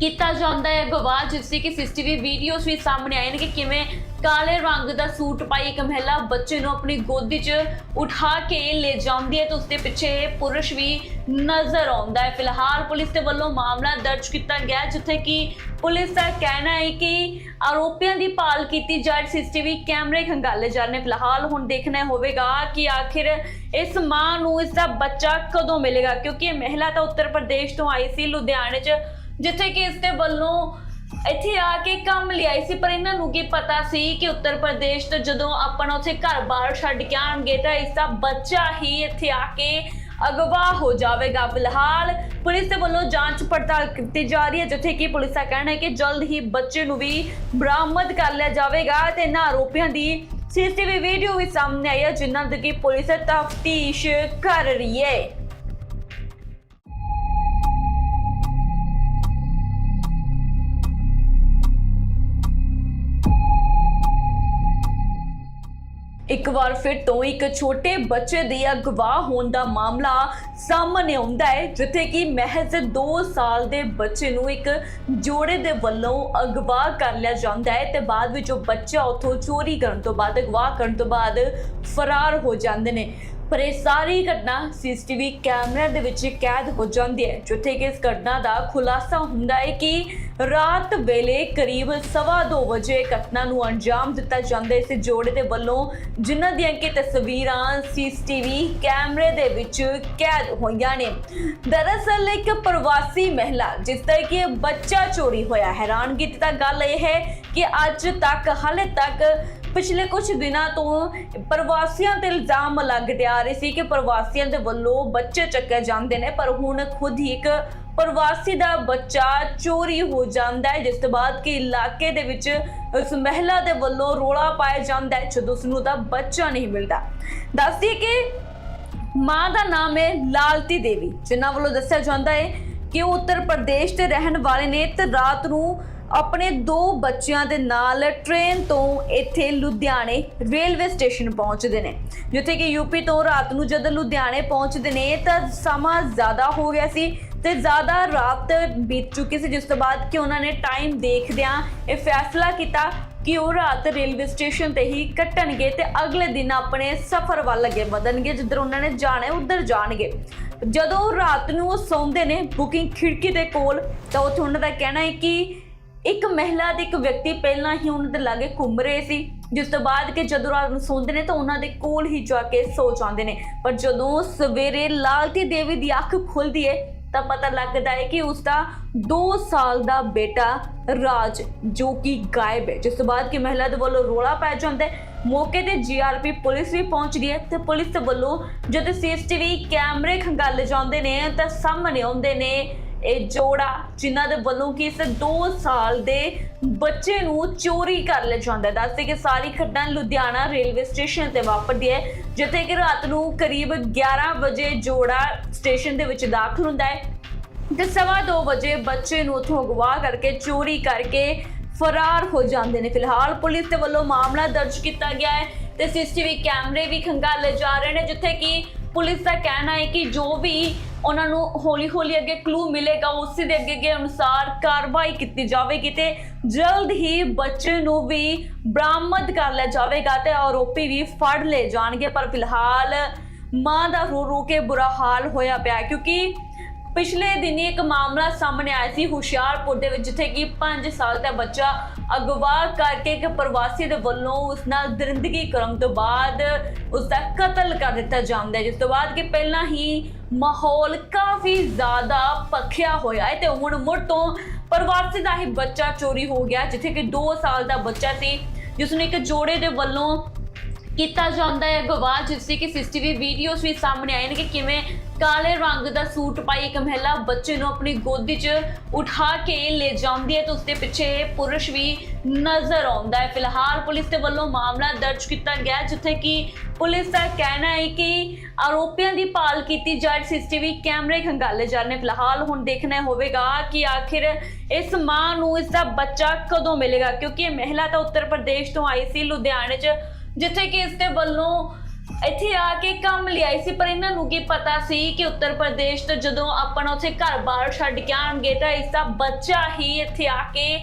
ਕੀਤਾ ਜਾਂਦਾ ਹੈ ਗਵਾਹ, ਜਿਸ ਦੀ ਕਿ ਸੀਸੀਟੀਵੀ ਵੀਡੀਓਜ਼ ਵੀ ਸਾਹਮਣੇ ਆਏ ਨੇ ਕਿ ਕਿਵੇਂ ਕਾਲੇ ਰੰਗ ਦਾ ਸੂਟ ਪਾਈ ਇੱਕ ਮਹਿਲਾ ਬੱਚੇ ਨੂੰ ਆਪਣੀ ਗੋਦੀ 'ਚ ਉਠਾ ਕੇ ਲੈ ਜਾਂਦੀ ਹੈ ਤੇ ਉਸਦੇ ਪਿੱਛੇ ਪੁਰਸ਼ ਵੀ ਨਜ਼ਰ ਆਉਂਦਾ ਹੈ। ਫਿਲਹਾਲ ਪੁਲਿਸ ਦੇ ਵੱਲੋਂ ਮਾਮਲਾ ਦਰਜ ਕੀਤਾ ਗਿਆ ਜਿੱਥੇ ਕਿ ਪੁਲਿਸ ਦਾ ਕਹਿਣਾ ਹੈ ਕਿ ਆਰੋਪੀਆਂ ਦੀ ਭਾਲ ਕੀਤੀ ਜਾ ਰਹੀ ਸੀਸੀਟੀਵੀ ਕੈਮਰੇ ਖੰਗਾਲੇ ਜਾ ਰਹੇ ਨੇ। ਫਿਲਹਾਲ ਹੁਣ ਦੇਖਣਾ ਹੋਵੇਗਾ ਕਿ ਆਖਿਰ ਇਸ ਮਾਂ ਨੂੰ ਇਸ ਦਾ ਬੱਚਾ ਕਦੋਂ ਮਿਲੇਗਾ, ਕਿਉਂਕਿ ਇਹ ਮਹਿਲਾ ਤਾਂ ਉੱਤਰ ਪ੍ਰਦੇਸ਼ ਤੋਂ ਆਈ ਸੀ, ਲੁਧਿਆਣੇ 'ਚ ਜਿੱਥੇ ਕਿ ਇਸ ਦੇ ਵੱਲੋਂ ਇੱਥੇ ਆ ਕੇ ਕੰਮ ਲਿਆਈ ਸੀ, ਪਰ ਇਹਨਾਂ ਨੂੰ ਕੀ ਪਤਾ ਸੀ ਕਿ ਉੱਤਰ ਪ੍ਰਦੇਸ਼ ਤੋਂ ਜਦੋਂ ਆਪਣਾ ਉੱਥੇ ਘਰ-ਬਾਰ ਛੱਡ ਕੇ ਆਣਗੇ ਤਾਂ ਇਸ ਦਾ ਬੱਚਾ ਹੀ ਇੱਥੇ ਆ ਕੇ ਅਗਵਾ ਹੋ ਜਾਵੇਗਾ। ਫਿਲਹਾਲ ਪੁਲਿਸ ਦੇ ਵੱਲੋਂ ਜਾਂਚ ਪੜਤਾਲ ਕੀਤੀ ਜਾ ਰਹੀ ਹੈ, ਜਿੱਥੇ ਕਿ ਪੁਲਿਸ ਦਾ ਕਹਿਣਾ ਹੈ ਕਿ ਜਲਦ ਹੀ ਬੱਚੇ ਨੂੰ ਵੀ ਬਰਾਮਦ ਕਰ ਲਿਆ ਜਾਵੇਗਾ ਤੇ ਇਹਨਾਂ ਆਰੋਪੀਆਂ ਦੀ ਸੀਸੀਟੀਵੀ ਵੀਡੀਓ ਵੀ ਸਾਹਮਣੇ ਆਈ ਹੈ, ਜਿਨ੍ਹਾਂ ਦੀ ਕਿ ਪੁਲਿਸ ਤਫਤੀਸ਼ ਕਰ ਰਹੀ ਹੈ। ਇੱਕ ਵਾਰ ਫਿਰ ਤੋਂ ਇੱਕ ਛੋਟੇ ਬੱਚੇ ਦੇ ਅਗਵਾ ਹੋਣ ਦਾ ਮਾਮਲਾ ਸਾਹਮਣੇ ਆਉਂਦਾ ਹੈ, ਜਿੱਥੇ ਕਿ ਮਹਿਜ਼ 2 ਸਾਲ ਦੇ ਬੱਚੇ ਨੂੰ ਇੱਕ ਜੋੜੇ ਦੇ ਵੱਲੋਂ ਅਗਵਾ ਕਰ ਲਿਆ ਜਾਂਦਾ ਹੈ ਤੇ ਬਾਅਦ ਵਿੱਚ ਉਹ ਬੱਚਾ ਉੱਥੋਂ ਚੋਰੀ ਕਰਨ ਤੋਂ ਬਾਅਦ ਅਗਵਾ ਕਰਨ ਤੋਂ ਬਾਅਦ ਫਰਾਰ ਹੋ ਜਾਂਦੇ ਨੇ। ਪਰ ਇਹ ਸਾਰੀ ਘਟਨਾ ਸੀਸੀਟੀਵੀ ਕੈਮਰਿਆਂ ਦੇ ਵਿੱਚ ਕੈਦ ਹੋ ਜਾਂਦੀ ਹੈ, ਜਿੱਥੇ ਕਿ ਇਸ ਘਟਨਾ ਦਾ ਖੁਲਾਸਾ ਹੁੰਦਾ ਹੈ ਕਿ ਰਾਤ ਵੇਲੇ ਕਰੀਬ 2:30 ਵਜੇ ਘਟਨਾ ਨੂੰ ਅੰਜਾਮ ਦਿੱਤਾ ਜਾਂਦਾ ਇਸ ਜੋੜੇ ਦੇ ਵੱਲੋਂ ਜਿਨ੍ਹਾਂ ਦੀਆਂ ਕਿ ਤਸਵੀਰਾਂ ਸੀਸੀਟੀਵੀ ਕੈਮਰੇ ਦੇ ਵਿੱਚ ਕੈਦ ਹੋਈਆਂ ਨੇ। ਦਰਅਸਲ ਇੱਕ ਪ੍ਰਵਾਸੀ ਮਹਿਲਾ, ਜਿਸ ਦਾ ਕਿ ਬੱਚਾ ਚੋਰੀ ਹੋਇਆ, ਹੈਰਾਨਗੀ ਦੀ ਤਾਂ ਗੱਲ ਇਹ ਹੈ ਕਿ ਅੱਜ ਤੱਕ, ਹਾਲੇ ਤੱਕ ਪਿਛਲੇ ਕੁਝ ਦਿਨਾਂ ਤੋਂ ਪ੍ਰਵਾਸੀਆਂ ਤੇ ਇਲਜ਼ਾਮ ਲੱਗਦੇ ਆ ਰਹੇ ਸੀ ਕਿ ਪ੍ਰਵਾਸੀਆਂ ਦੇ ਵੱਲੋਂ ਬੱਚੇ ਚੱਕੇ ਜਾਂਦੇ ਨੇ, ਪਰ ਹੁਣ ਖੁਦ ਹੀ ਇੱਕ ਪ੍ਰਵਾਸੀ ਦਾ ਬੱਚਾ ਚੋਰੀ ਹੋ ਜਾਂਦਾ ਹੈ, ਜਿਸ ਤੋਂ ਬਾਅਦ ਕਿ ਇਲਾਕੇ ਦੇ ਵਿੱਚ ਉਸ ਮਹਿਲਾ ਦੇ ਵੱਲੋਂ ਰੋਲਾ ਪਾਇਆ ਜਾਂਦਾ ਹੈ, ਜਦੋਂ ਉਸ ਨੂੰ ਦਾ ਬੱਚਾ ਨਹੀਂ ਮਿਲਦਾ। ਦੱਸਦੀ ਕਿ ਮਾਂ ਦਾ ਨਾਮ ਹੈ ਲਾਲਤੀ ਦੇਵੀ, ਜਿਨ੍ਹਾਂ ਵੱਲੋਂ ਦੱਸਿਆ ਜਾਂਦਾ ਹੈ ਕਿ ਉਹ ਉੱਤਰ ਪ੍ਰਦੇਸ਼ ਦੇ ਰਹਿਣ ਵਾਲੇ ਨੇ ਤੇ ਰਾਤ ਨੂੰ ਆਪਣੇ ਦੋ ਬੱਚਿਆਂ ਦੇ ਨਾਲ ਟ੍ਰੇਨ ਤੋਂ ਇੱਥੇ ਲੁਧਿਆਣੇ ਰੇਲਵੇ ਸਟੇਸ਼ਨ ਪਹੁੰਚਦੇ ਨੇ। ਜਿੱਥੇ ਕਿ ਯੂਪੀ ਤੋਂ ਰਾਤ ਨੂੰ ਜਦੋਂ ਲੁਧਿਆਣੇ ਪਹੁੰਚਦੇ ਨੇ ਤਾਂ ਸਮਾਂ ਜ਼ਿਆਦਾ ਹੋ ਗਿਆ ਸੀ ਤੇ ਜ਼ਿਆਦਾ ਰਾਤ ਬੀਤ ਚੁੱਕੀ ਸੀ, ਜਿਸ ਤੋਂ ਬਾਅਦ ਕਿ ਉਹਨਾਂ ਨੇ ਟਾਈਮ ਦੇਖਦਿਆਂ ਇਹ ਫੈਸਲਾ ਕੀਤਾ ਕਿ ਉਹ ਰਾਤ ਰੇਲਵੇ ਸਟੇਸ਼ਨ ਤੇ ਹੀ ਕੱਟਣਗੇ ਤੇ ਅਗਲੇ ਦਿਨ ਆਪਣੇ ਸਫ਼ਰ ਵੱਲ ਅੱਗੇ ਵਧਣਗੇ, ਜਿੱਧਰ ਉਹਨਾਂ ਨੇ ਜਾਣਾ ਹੈ, ਉੱਧਰ ਜਾਣਗੇ। ਜਦੋਂ ਰਾਤ ਨੂੰ ਉਹ ਸੌਂਦੇ ਨੇ ਬੁਕਿੰਗ ਖਿੜਕੀ ਦੇ ਕੋਲ, ਤਾਂ ਉੱਥੇ ਉਹਨਾਂ ਦਾ ਕਹਿਣਾ ਹੈ ਕਿ ਇੱਕ ਮਹਿਲਾ ਦੇ ਇੱਕ ਵਿਅਕਤੀ ਪਹਿਲਾਂ ਹੀ ਉਹਨਾਂ ਦੇ ਲਾਗੇ ਘੁੰਮ ਰਹੇ ਸੀ। ਜਿਸ ਤੋਂ ਬਾਅਦ ਕਿ ਜਦੋਂ ਰਾਤ ਨੂੰ ਸੌਂਦੇ ਨੇ ਤਾਂ ਉਹਨਾਂ ਦੇ ਕੋਲ ਹੀ ਜਾ ਕੇ ਸੋ ਜਾਂਦੇ ਨੇ। ਪਰ ਜਦੋਂ ਸਵੇਰੇ ਲਾਲਤੀ ਦੇਵੀ ਦੀ ਅੱਖ ਖੁੱਲਦੀ ਹੈ ਤਾਂ ਪਤਾ ਲੱਗਦਾ ਹੈ ਕਿ ਉਸ ਦਾ 2 ਸਾਲ ਦਾ ਬੇਟਾ ਰਾਜ, ਜੋ ਕਿ ਗਾਇਬ ਹੈ ਜਿਸ ਤੋਂ ਬਾਅਦ ਕਿ ਮਹਿਲਾ ਦੇ ਵੱਲੋਂ ਰੋਲਾ ਪੈ ਜਾਂਦਾ ਹੈ ਮੌਕੇ ਤੇ ਜੀਆਰਪੀ ਪੁਲਿਸ ਵੀ ਪਹੁੰਚਦੀ ਹੈ ਤੇ ਪੁਲਿਸ ਵੱਲੋਂ ਜਦੋਂ ਸੀਸੀਟੀਵੀ ਕੈਮਰੇ ਖੰਗਾਲੇ ਜਾਂਦੇ ਨੇ ਤਾਂ ਸਾਹਮਣੇ ਆਉਂਦੇ ਨੇ ਇਹ ਜੋੜਾ ਜਿਨ੍ਹਾਂ ਦੇ ਵੱਲੋਂ ਕਿ ਇਸ 2 ਸਾਲ ਦੇ ਬੱਚੇ ਨੂੰ ਚੋਰੀ ਕਰ ਲਿਆ ਜਾਂਦਾ ਦੱਸਦੇ ਕਿ ਸਾਰੀ ਘਟਨਾ ਲੁਧਿਆਣਾ ਰੇਲਵੇ ਸਟੇਸ਼ਨ ਤੇ ਵਾਪਰਦੀ ਹੈ, ਜਿੱਥੇ ਕਿ ਰਾਤ ਨੂੰ ਕਰੀਬ 11 ਵਜੇ ਜੋੜਾ ਸਟੇਸ਼ਨ ਦੇ ਵਿੱਚ ਦਾਖਲ ਹੁੰਦਾ ਹੈ ਤੇ ਸਵਾ ਦੋ ਵਜੇ ਬੱਚੇ ਨੂੰ ਉੱਥੋਂ ਅਗਵਾ ਕਰਕੇ ਚੋਰੀ ਕਰਕੇ ਫਰਾਰ ਹੋ ਜਾਂਦੇ ਨੇ। ਫਿਲਹਾਲ ਪੁਲਿਸ ਦੇ ਵੱਲੋਂ ਮਾਮਲਾ ਦਰਜ ਕੀਤਾ ਗਿਆ ਹੈ ਤੇ ਸੀਸੀਟੀਵੀ ਕੈਮਰੇ ਵੀ ਖੰਗਾਲੇ ਜਾ ਰਹੇ ਨੇ, ਜਿੱਥੇ ਕਿ ਪੁਲਿਸ ਦਾ ਕਹਿਣਾ ਹੈ ਕਿ ਜੋ ਵੀ ਉਹਨਾਂ ਨੂੰ ਹੌਲੀ-ਹੌਲੀ ਅੱਗੇ ਕਲੂ ਮਿਲੇਗਾ, ਉਸੇ ਦੇ ਅੱਗੇ ਅੱਗੇ ਅਨੁਸਾਰ ਕਾਰਵਾਈ ਕੀਤੀ ਜਾਵੇਗੀ ਤੇ ਜਲਦ ਹੀ ਬੱਚੇ ਨੂੰ ਵੀ ਬਰਾਮਦ ਕਰ ਲਿਆ ਜਾਵੇਗਾ ਤੇ ਆਰੋਪੀ ਵੀ ਫੜ ਲਏ ਜਾਣਗੇ। ਪਰ ਫਿਲਹਾਲ ਮਾਂ ਦਾ ਰੋ ਰੋ ਕੇ ਬੁਰਾ ਹਾਲ ਹੋਇਆ ਪਿਆ ਕਿਉਂਕਿ ਪਿਛਲੇ ਦਿਨੀ ਇੱਕ ਮਾਮਲਾ ਸਾਹਮਣੇ ਆਇਆ ਸੀ ਹੁਸ਼ਿਆਰਪੁਰ ਦੇ ਵਿੱਚ, ਜਿੱਥੇ ਕਿ 5 ਸਾਲ ਦਾ ਬੱਚਾ ਅਗਵਾ ਕਰਕੇ ਇੱਕ ਪ੍ਰਵਾਸੀ ਦੇ ਵੱਲੋਂ ਉਸ ਨਾਲ ਦਰਿੰਦਗੀ ਕਰਨ ਤੋਂ ਬਾਅਦ ਉਸ ਦਾ ਕਤਲ ਕਰ ਦਿੱਤਾ ਜਾਂਦਾ ਹੈ, ਜਿਸ ਤੋਂ ਬਾਅਦ ਕਿ ਪਹਿਲਾਂ ਹੀ ਮਾਹੌਲ ਕਾਫੀ ਜ਼ਿਆਦਾ ਪੱਖਿਆ ਹੋਇਆ ਹੈ ਤੇ ਹੁਣ ਮੁੜ ਤੋਂ ਪ੍ਰਵਾਸੀ ਦਾ ਹੀ ਬੱਚਾ ਚੋਰੀ ਹੋ ਗਿਆ, ਜਿੱਥੇ ਕਿ 2 ਸਾਲ ਦਾ ਬੱਚਾ ਸੀ, ਜਿਸ ਨੂੰ ਇੱਕ ਜੋੜੇ ਦੇ ਵੱਲੋਂ ਕੀਤਾ ਜਾਂਦਾ ਹੈ ਗਵਾਹ, ਜਿਸ ਦੀ ਕਿ ਸੀਸੀਟੀਵੀ ਵੀਡੀਓਜ਼ ਵੀ ਸਾਹਮਣੇ ਆਏ ਨੇ ਕਿ ਕਿਵੇਂ ਕਾਲੇ ਰੰਗ ਦਾ ਸੂਟ ਪਾਈ ਇੱਕ ਮਹਿਲਾ ਬੱਚੇ ਨੂੰ ਆਪਣੀ ਗੋਦੀ 'ਚ ਉਠਾ ਕੇ ਲੈ ਜਾਂਦੀ ਹੈ ਤੇ ਉਸਦੇ ਪਿੱਛੇ ਪੁਰਸ਼ ਵੀ ਨਜ਼ਰ ਆਉਂਦਾ ਹੈ। ਫਿਲਹਾਲ ਪੁਲਿਸ ਦੇ ਵੱਲੋਂ ਮਾਮਲਾ ਦਰਜ ਕੀਤਾ ਗਿਆ ਜਿੱਥੇ ਕਿ ਪੁਲਿਸ ਦਾ ਕਹਿਣਾ ਹੈ ਕਿ ਆਰੋਪੀਆਂ ਦੀ ਭਾਲ ਕੀਤੀ ਜਾ ਰਹੀ ਸੀਸੀਟੀਵੀ ਕੈਮਰੇ ਖੰਗਾਲੇ ਜਾ ਰਹੇ ਨੇ। ਫਿਲਹਾਲ ਹੁਣ ਦੇਖਣਾ ਹੋਵੇਗਾ ਕਿ ਆਖਿਰ ਇਸ ਮਾਂ ਨੂੰ ਇਸ ਦਾ ਬੱਚਾ ਕਦੋਂ ਮਿਲੇਗਾ, ਕਿਉਂਕਿ ਇਹ ਮਹਿਲਾ ਤਾਂ ਉੱਤਰ ਪ੍ਰਦੇਸ਼ ਤੋਂ ਆਈ ਸੀ। ਲੁਧਿਆਣੇ 'ਚ ਜਿੱਥੇ ਕਿ ਇਸ ਦੇ ਵੱਲੋਂ ਇੱਥੇ ਆ ਕੇ ਕੰਮ ਲਿਆਈ ਸੀ, ਪਰ ਇਹਨਾਂ ਨੂੰ ਕੀ ਪਤਾ ਸੀ ਕਿ ਉੱਤਰ ਪ੍ਰਦੇਸ਼ ਤੋਂ ਜਦੋਂ ਆਪਣਾ ਉੱਥੇ ਘਰ-ਬਾਰ ਛੱਡ ਕੇ ਆਣਗੇ ਤਾਂ ਇਸ ਦਾ ਬੱਚਾ ਹੀ ਇੱਥੇ ਆ ਕੇ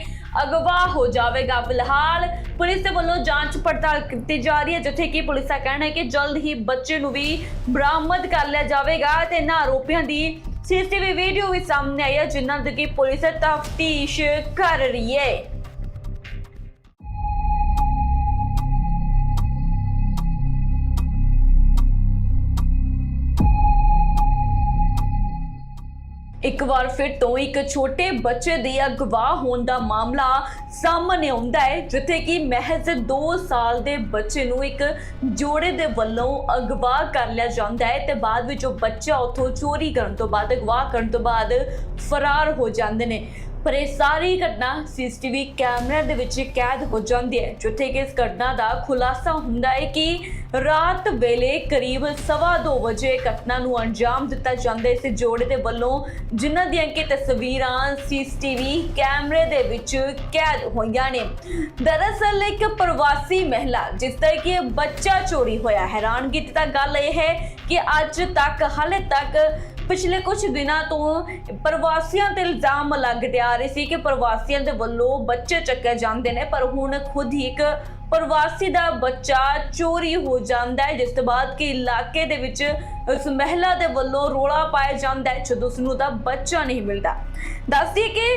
ਅਗਵਾ ਹੋ ਜਾਵੇਗਾ। ਫਿਲਹਾਲ ਪੁਲਿਸ ਦੇ ਵੱਲੋਂ ਜਾਂਚ ਪੜਤਾਲ ਕੀਤੀ ਜਾ ਰਹੀ ਹੈ, ਜਿੱਥੇ ਕਿ ਪੁਲਿਸ ਦਾ ਕਹਿਣਾ ਹੈ ਕਿ ਜਲਦ ਹੀ ਬੱਚੇ ਨੂੰ ਵੀ ਬਰਾਮਦ ਕਰ ਲਿਆ ਜਾਵੇਗਾ ਤੇ ਇਹਨਾਂ ਆਰੋਪੀਆਂ ਦੀ ਸੀਸੀਟੀਵੀ ਵੀਡੀਓ ਵੀ ਸਾਹਮਣੇ ਆਈ ਹੈ, ਜਿਨ੍ਹਾਂ ਦੀ ਕਿ ਪੁਲਿਸ ਤਫਤੀਸ਼ ਕਰ ਰਹੀ ਹੈ। ਇੱਕ ਵਾਰ ਫਿਰ ਤੋਂ ਇੱਕ ਛੋਟੇ ਬੱਚੇ ਦੇ ਅਗਵਾ ਹੋਣ ਦਾ ਮਾਮਲਾ ਸਾਹਮਣੇ ਆਉਂਦਾ ਹੈ, ਜਿੱਥੇ ਕਿ ਮਹਿਜ਼ 2 ਸਾਲ ਦੇ ਬੱਚੇ ਨੂੰ ਇੱਕ ਜੋੜੇ ਦੇ ਵੱਲੋਂ ਅਗਵਾ ਕਰ ਲਿਆ ਜਾਂਦਾ ਹੈ ਤੇ ਬਾਅਦ ਵਿੱਚ ਉਹ ਬੱਚਾ ਉੱਥੋਂ ਚੋਰੀ ਕਰਨ ਤੋਂ ਬਾਅਦ, ਅਗਵਾ ਕਰਨ ਤੋਂ ਬਾਅਦ ਫਰਾਰ ਹੋ ਜਾਂਦੇ ਨੇ। ਪਰ ਇਹ ਸਾਰੀ ਘਟਨਾ ਸੀਸੀਟੀਵੀ ਕੈਮਰੇ ਦੇ ਵਿੱਚ ਕੈਦ ਹੋ ਜਾਂਦੀ ਹੈ, ਜਿੱਥੇ ਕਿ ਇਸ ਘਟਨਾ ਦਾ ਖੁਲਾਸਾ ਹੁੰਦਾ ਹੈ ਕਿ ਰਾਤ ਵੇਲੇ ਕਰੀਬ 2:30 ਵਜੇ ਘਟਨਾ ਨੂੰ ਅੰਜਾਮ ਦਿੱਤਾ ਜਾਂਦਾ ਇਸ ਜੋੜੇ ਦੇ ਵੱਲੋਂ ਜਿਨ੍ਹਾਂ ਦੀਆਂ ਕਿ ਤਸਵੀਰਾਂ ਸੀਸੀਟੀਵੀ ਕੈਮਰੇ ਦੇ ਵਿੱਚ ਕੈਦ ਹੋਈਆਂ ਨੇ। ਦਰਅਸਲ ਇੱਕ ਪ੍ਰਵਾਸੀ ਮਹਿਲਾ, ਜਿਸ ਦਾ ਕਿ ਬੱਚਾ ਚੋਰੀ ਹੋਇਆ, ਹੈਰਾਨਗੀ ਦੀ ਤਾਂ ਗੱਲ ਇਹ ਹੈ ਕਿ ਅੱਜ ਤੱਕ ਹਾਲੇ ਤੱਕ ਪਿਛਲੇ ਕੁਝ ਦਿਨਾਂ ਤੋਂ ਪ੍ਰਵਾਸੀਆਂ ਤੇ ਇਲਜ਼ਾਮ ਲੱਗਦੇ ਆ ਰਹੇ ਸੀ ਕਿ ਪ੍ਰਵਾਸੀਆਂ ਦੇ ਵੱਲੋਂ ਬੱਚੇ ਚੱਕੇ ਜਾਂਦੇ ਨੇ, ਪਰ ਹੁਣ ਖੁਦ ਹੀ ਇੱਕ ਪ੍ਰਵਾਸੀ ਦਾ ਬੱਚਾ ਚੋਰੀ ਹੋ ਜਾਂਦਾ ਹੈ, ਜਿਸ ਤੋਂ ਬਾਅਦ ਕਿ ਇਲਾਕੇ ਦੇ ਵਿੱਚ ਉਸ ਮਹਿਲਾ ਦੇ ਵੱਲੋਂ ਰੋਲਾ ਪਾਇਆ ਜਾਂਦਾ ਹੈ, ਜਦੋਂ ਉਸ ਨੂੰ ਦਾ ਬੱਚਾ ਨਹੀਂ ਮਿਲਦਾ। ਦੱਸਦੀ ਕਿ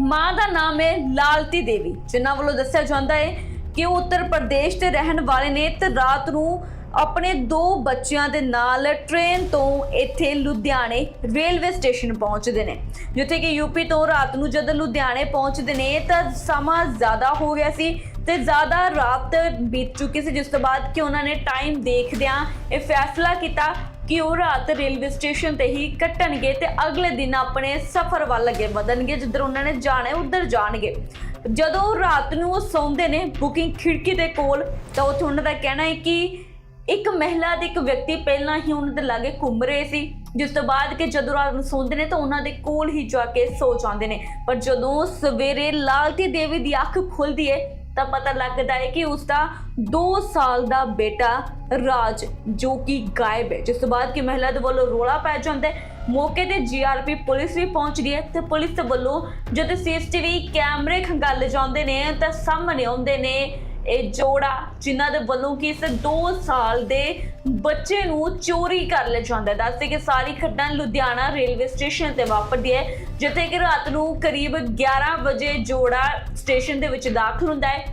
ਮਾਂ ਦਾ ਨਾਮ ਹੈ ਲਾਲਤੀ ਦੇਵੀ, ਜਿਨ੍ਹਾਂ ਵੱਲੋਂ ਦੱਸਿਆ ਜਾਂਦਾ ਹੈ ਕਿ ਉਹ ਉੱਤਰ ਪ੍ਰਦੇਸ਼ ਦੇ ਰਹਿਣ ਵਾਲੇ ਨੇ ਤੇ ਰਾਤ ਨੂੰ ਆਪਣੇ ਦੋ ਬੱਚਿਆਂ ਦੇ ਨਾਲ ਟ੍ਰੇਨ ਤੋਂ ਇੱਥੇ ਲੁਧਿਆਣੇ ਰੇਲਵੇ ਸਟੇਸ਼ਨ ਪਹੁੰਚਦੇ ਨੇ। ਜਿੱਥੇ ਕਿ ਯੂਪੀ ਤੋਂ ਰਾਤ ਨੂੰ ਜਦੋਂ ਲੁਧਿਆਣੇ ਪਹੁੰਚਦੇ ਨੇ, ਤਾਂ ਸਮਾਂ ਜ਼ਿਆਦਾ ਹੋ ਗਿਆ ਸੀ ਤੇ ਜ਼ਿਆਦਾ ਰਾਤ ਬੀਤ ਚੁੱਕੀ ਸੀ, ਜਿਸ ਤੋਂ ਬਾਅਦ ਕਿ ਉਹਨਾਂ ਨੇ ਟਾਈਮ ਦੇਖਦਿਆਂ ਇਹ ਫੈਸਲਾ ਕੀਤਾ ਕਿ ਉਹ ਰਾਤ ਰੇਲਵੇ ਸਟੇਸ਼ਨ ਤੇ ਹੀ ਕੱਟਣਗੇ ਤੇ ਅਗਲੇ ਦਿਨ ਆਪਣੇ ਸਫ਼ਰ ਵੱਲ ਅੱਗੇ ਵਧਣਗੇ, ਜਿੱਧਰ ਉਹਨਾਂ ਨੇ ਜਾਣਾ ਹੈ ਉੱਧਰ ਜਾਣਗੇ। ਜਦੋਂ ਰਾਤ ਨੂੰ ਉਹ ਸੌਂਦੇ ਨੇ ਬੁਕਿੰਗ ਖਿੜਕੀ ਦੇ ਕੋਲ, ਤਾਂ ਉੱਥੇ ਉਹਨਾਂ ਦਾ ਕਹਿਣਾ ਹੈ ਕਿ ਇੱਕ ਮਹਿਲਾ ਦੇ ਇੱਕ ਵਿਅਕਤੀ ਪਹਿਲਾਂ ਹੀ ਉਹਨਾਂ ਦੇ ਲਾਗੇ ਘੁੰਮ ਰਹੇ ਸੀ, ਜਿਸ ਤੋਂ ਬਾਅਦ ਕਿ ਜਦੋਂ ਰਾਤ ਨੂੰ ਸੌਂਦੇ ਨੇ ਤਾਂ ਉਹਨਾਂ ਦੇ ਕੋਲ ਹੀ ਜਾ ਕੇ ਸੋ ਜਾਂਦੇ ਨੇ। ਪਰ ਜਦੋਂ ਸਵੇਰੇ ਲਾਲਤੀ ਦੇਵੀ ਦੀ ਅੱਖ ਖੁੱਲਦੀ ਹੈ ਤਾਂ ਪਤਾ ਲੱਗਦਾ ਹੈ ਕਿ ਉਸ ਦਾ 2 ਸਾਲ ਦਾ ਬੇਟਾ ਰਾਜ, ਜੋ ਕਿ ਗਾਇਬ ਹੈ ਜਿਸ ਤੋਂ ਬਾਅਦ ਕਿ ਮਹਿਲਾ ਦੇ ਵੱਲੋਂ ਰੋਲਾ ਪੈ ਜਾਂਦਾ ਹੈ ਮੌਕੇ ਤੇ ਜੀਆਰਪੀ ਪੁਲਿਸ ਵੀ ਪਹੁੰਚਦੀ ਹੈ ਤੇ ਪੁਲਿਸ ਦੇ ਵੱਲੋਂ ਜਦੋਂ ਸੀਸੀਟੀਵੀ ਕੈਮਰੇ ਖੰਗਾਲੇ ਜਾਂਦੇ ਨੇ ਤਾਂ ਸਾਹਮਣੇ ਆਉਂਦੇ ਨੇ ਇਹ ਜੋੜਾ ਜਿਨ੍ਹਾਂ ਦੇ ਵੱਲੋਂ ਕਿ ਇਸ 2 ਸਾਲ ਦੇ ਬੱਚੇ ਨੂੰ ਚੋਰੀ ਕਰ ਲਿਆ ਜਾਂਦਾ ਹੈ। ਦੱਸਦੇ ਕਿ ਸਾਰੀ ਘਟਨਾ ਲੁਧਿਆਣਾ ਰੇਲਵੇ ਸਟੇਸ਼ਨ ਤੇ ਵਾਪਰਦੀ ਹੈ, ਜਿੱਥੇ ਕਿ ਰਾਤ ਨੂੰ ਕਰੀਬ 11 ਵਜੇ ਜੋੜਾ ਸਟੇਸ਼ਨ ਦੇ ਵਿੱਚ ਦਾਖਲ ਹੁੰਦਾ ਹੈ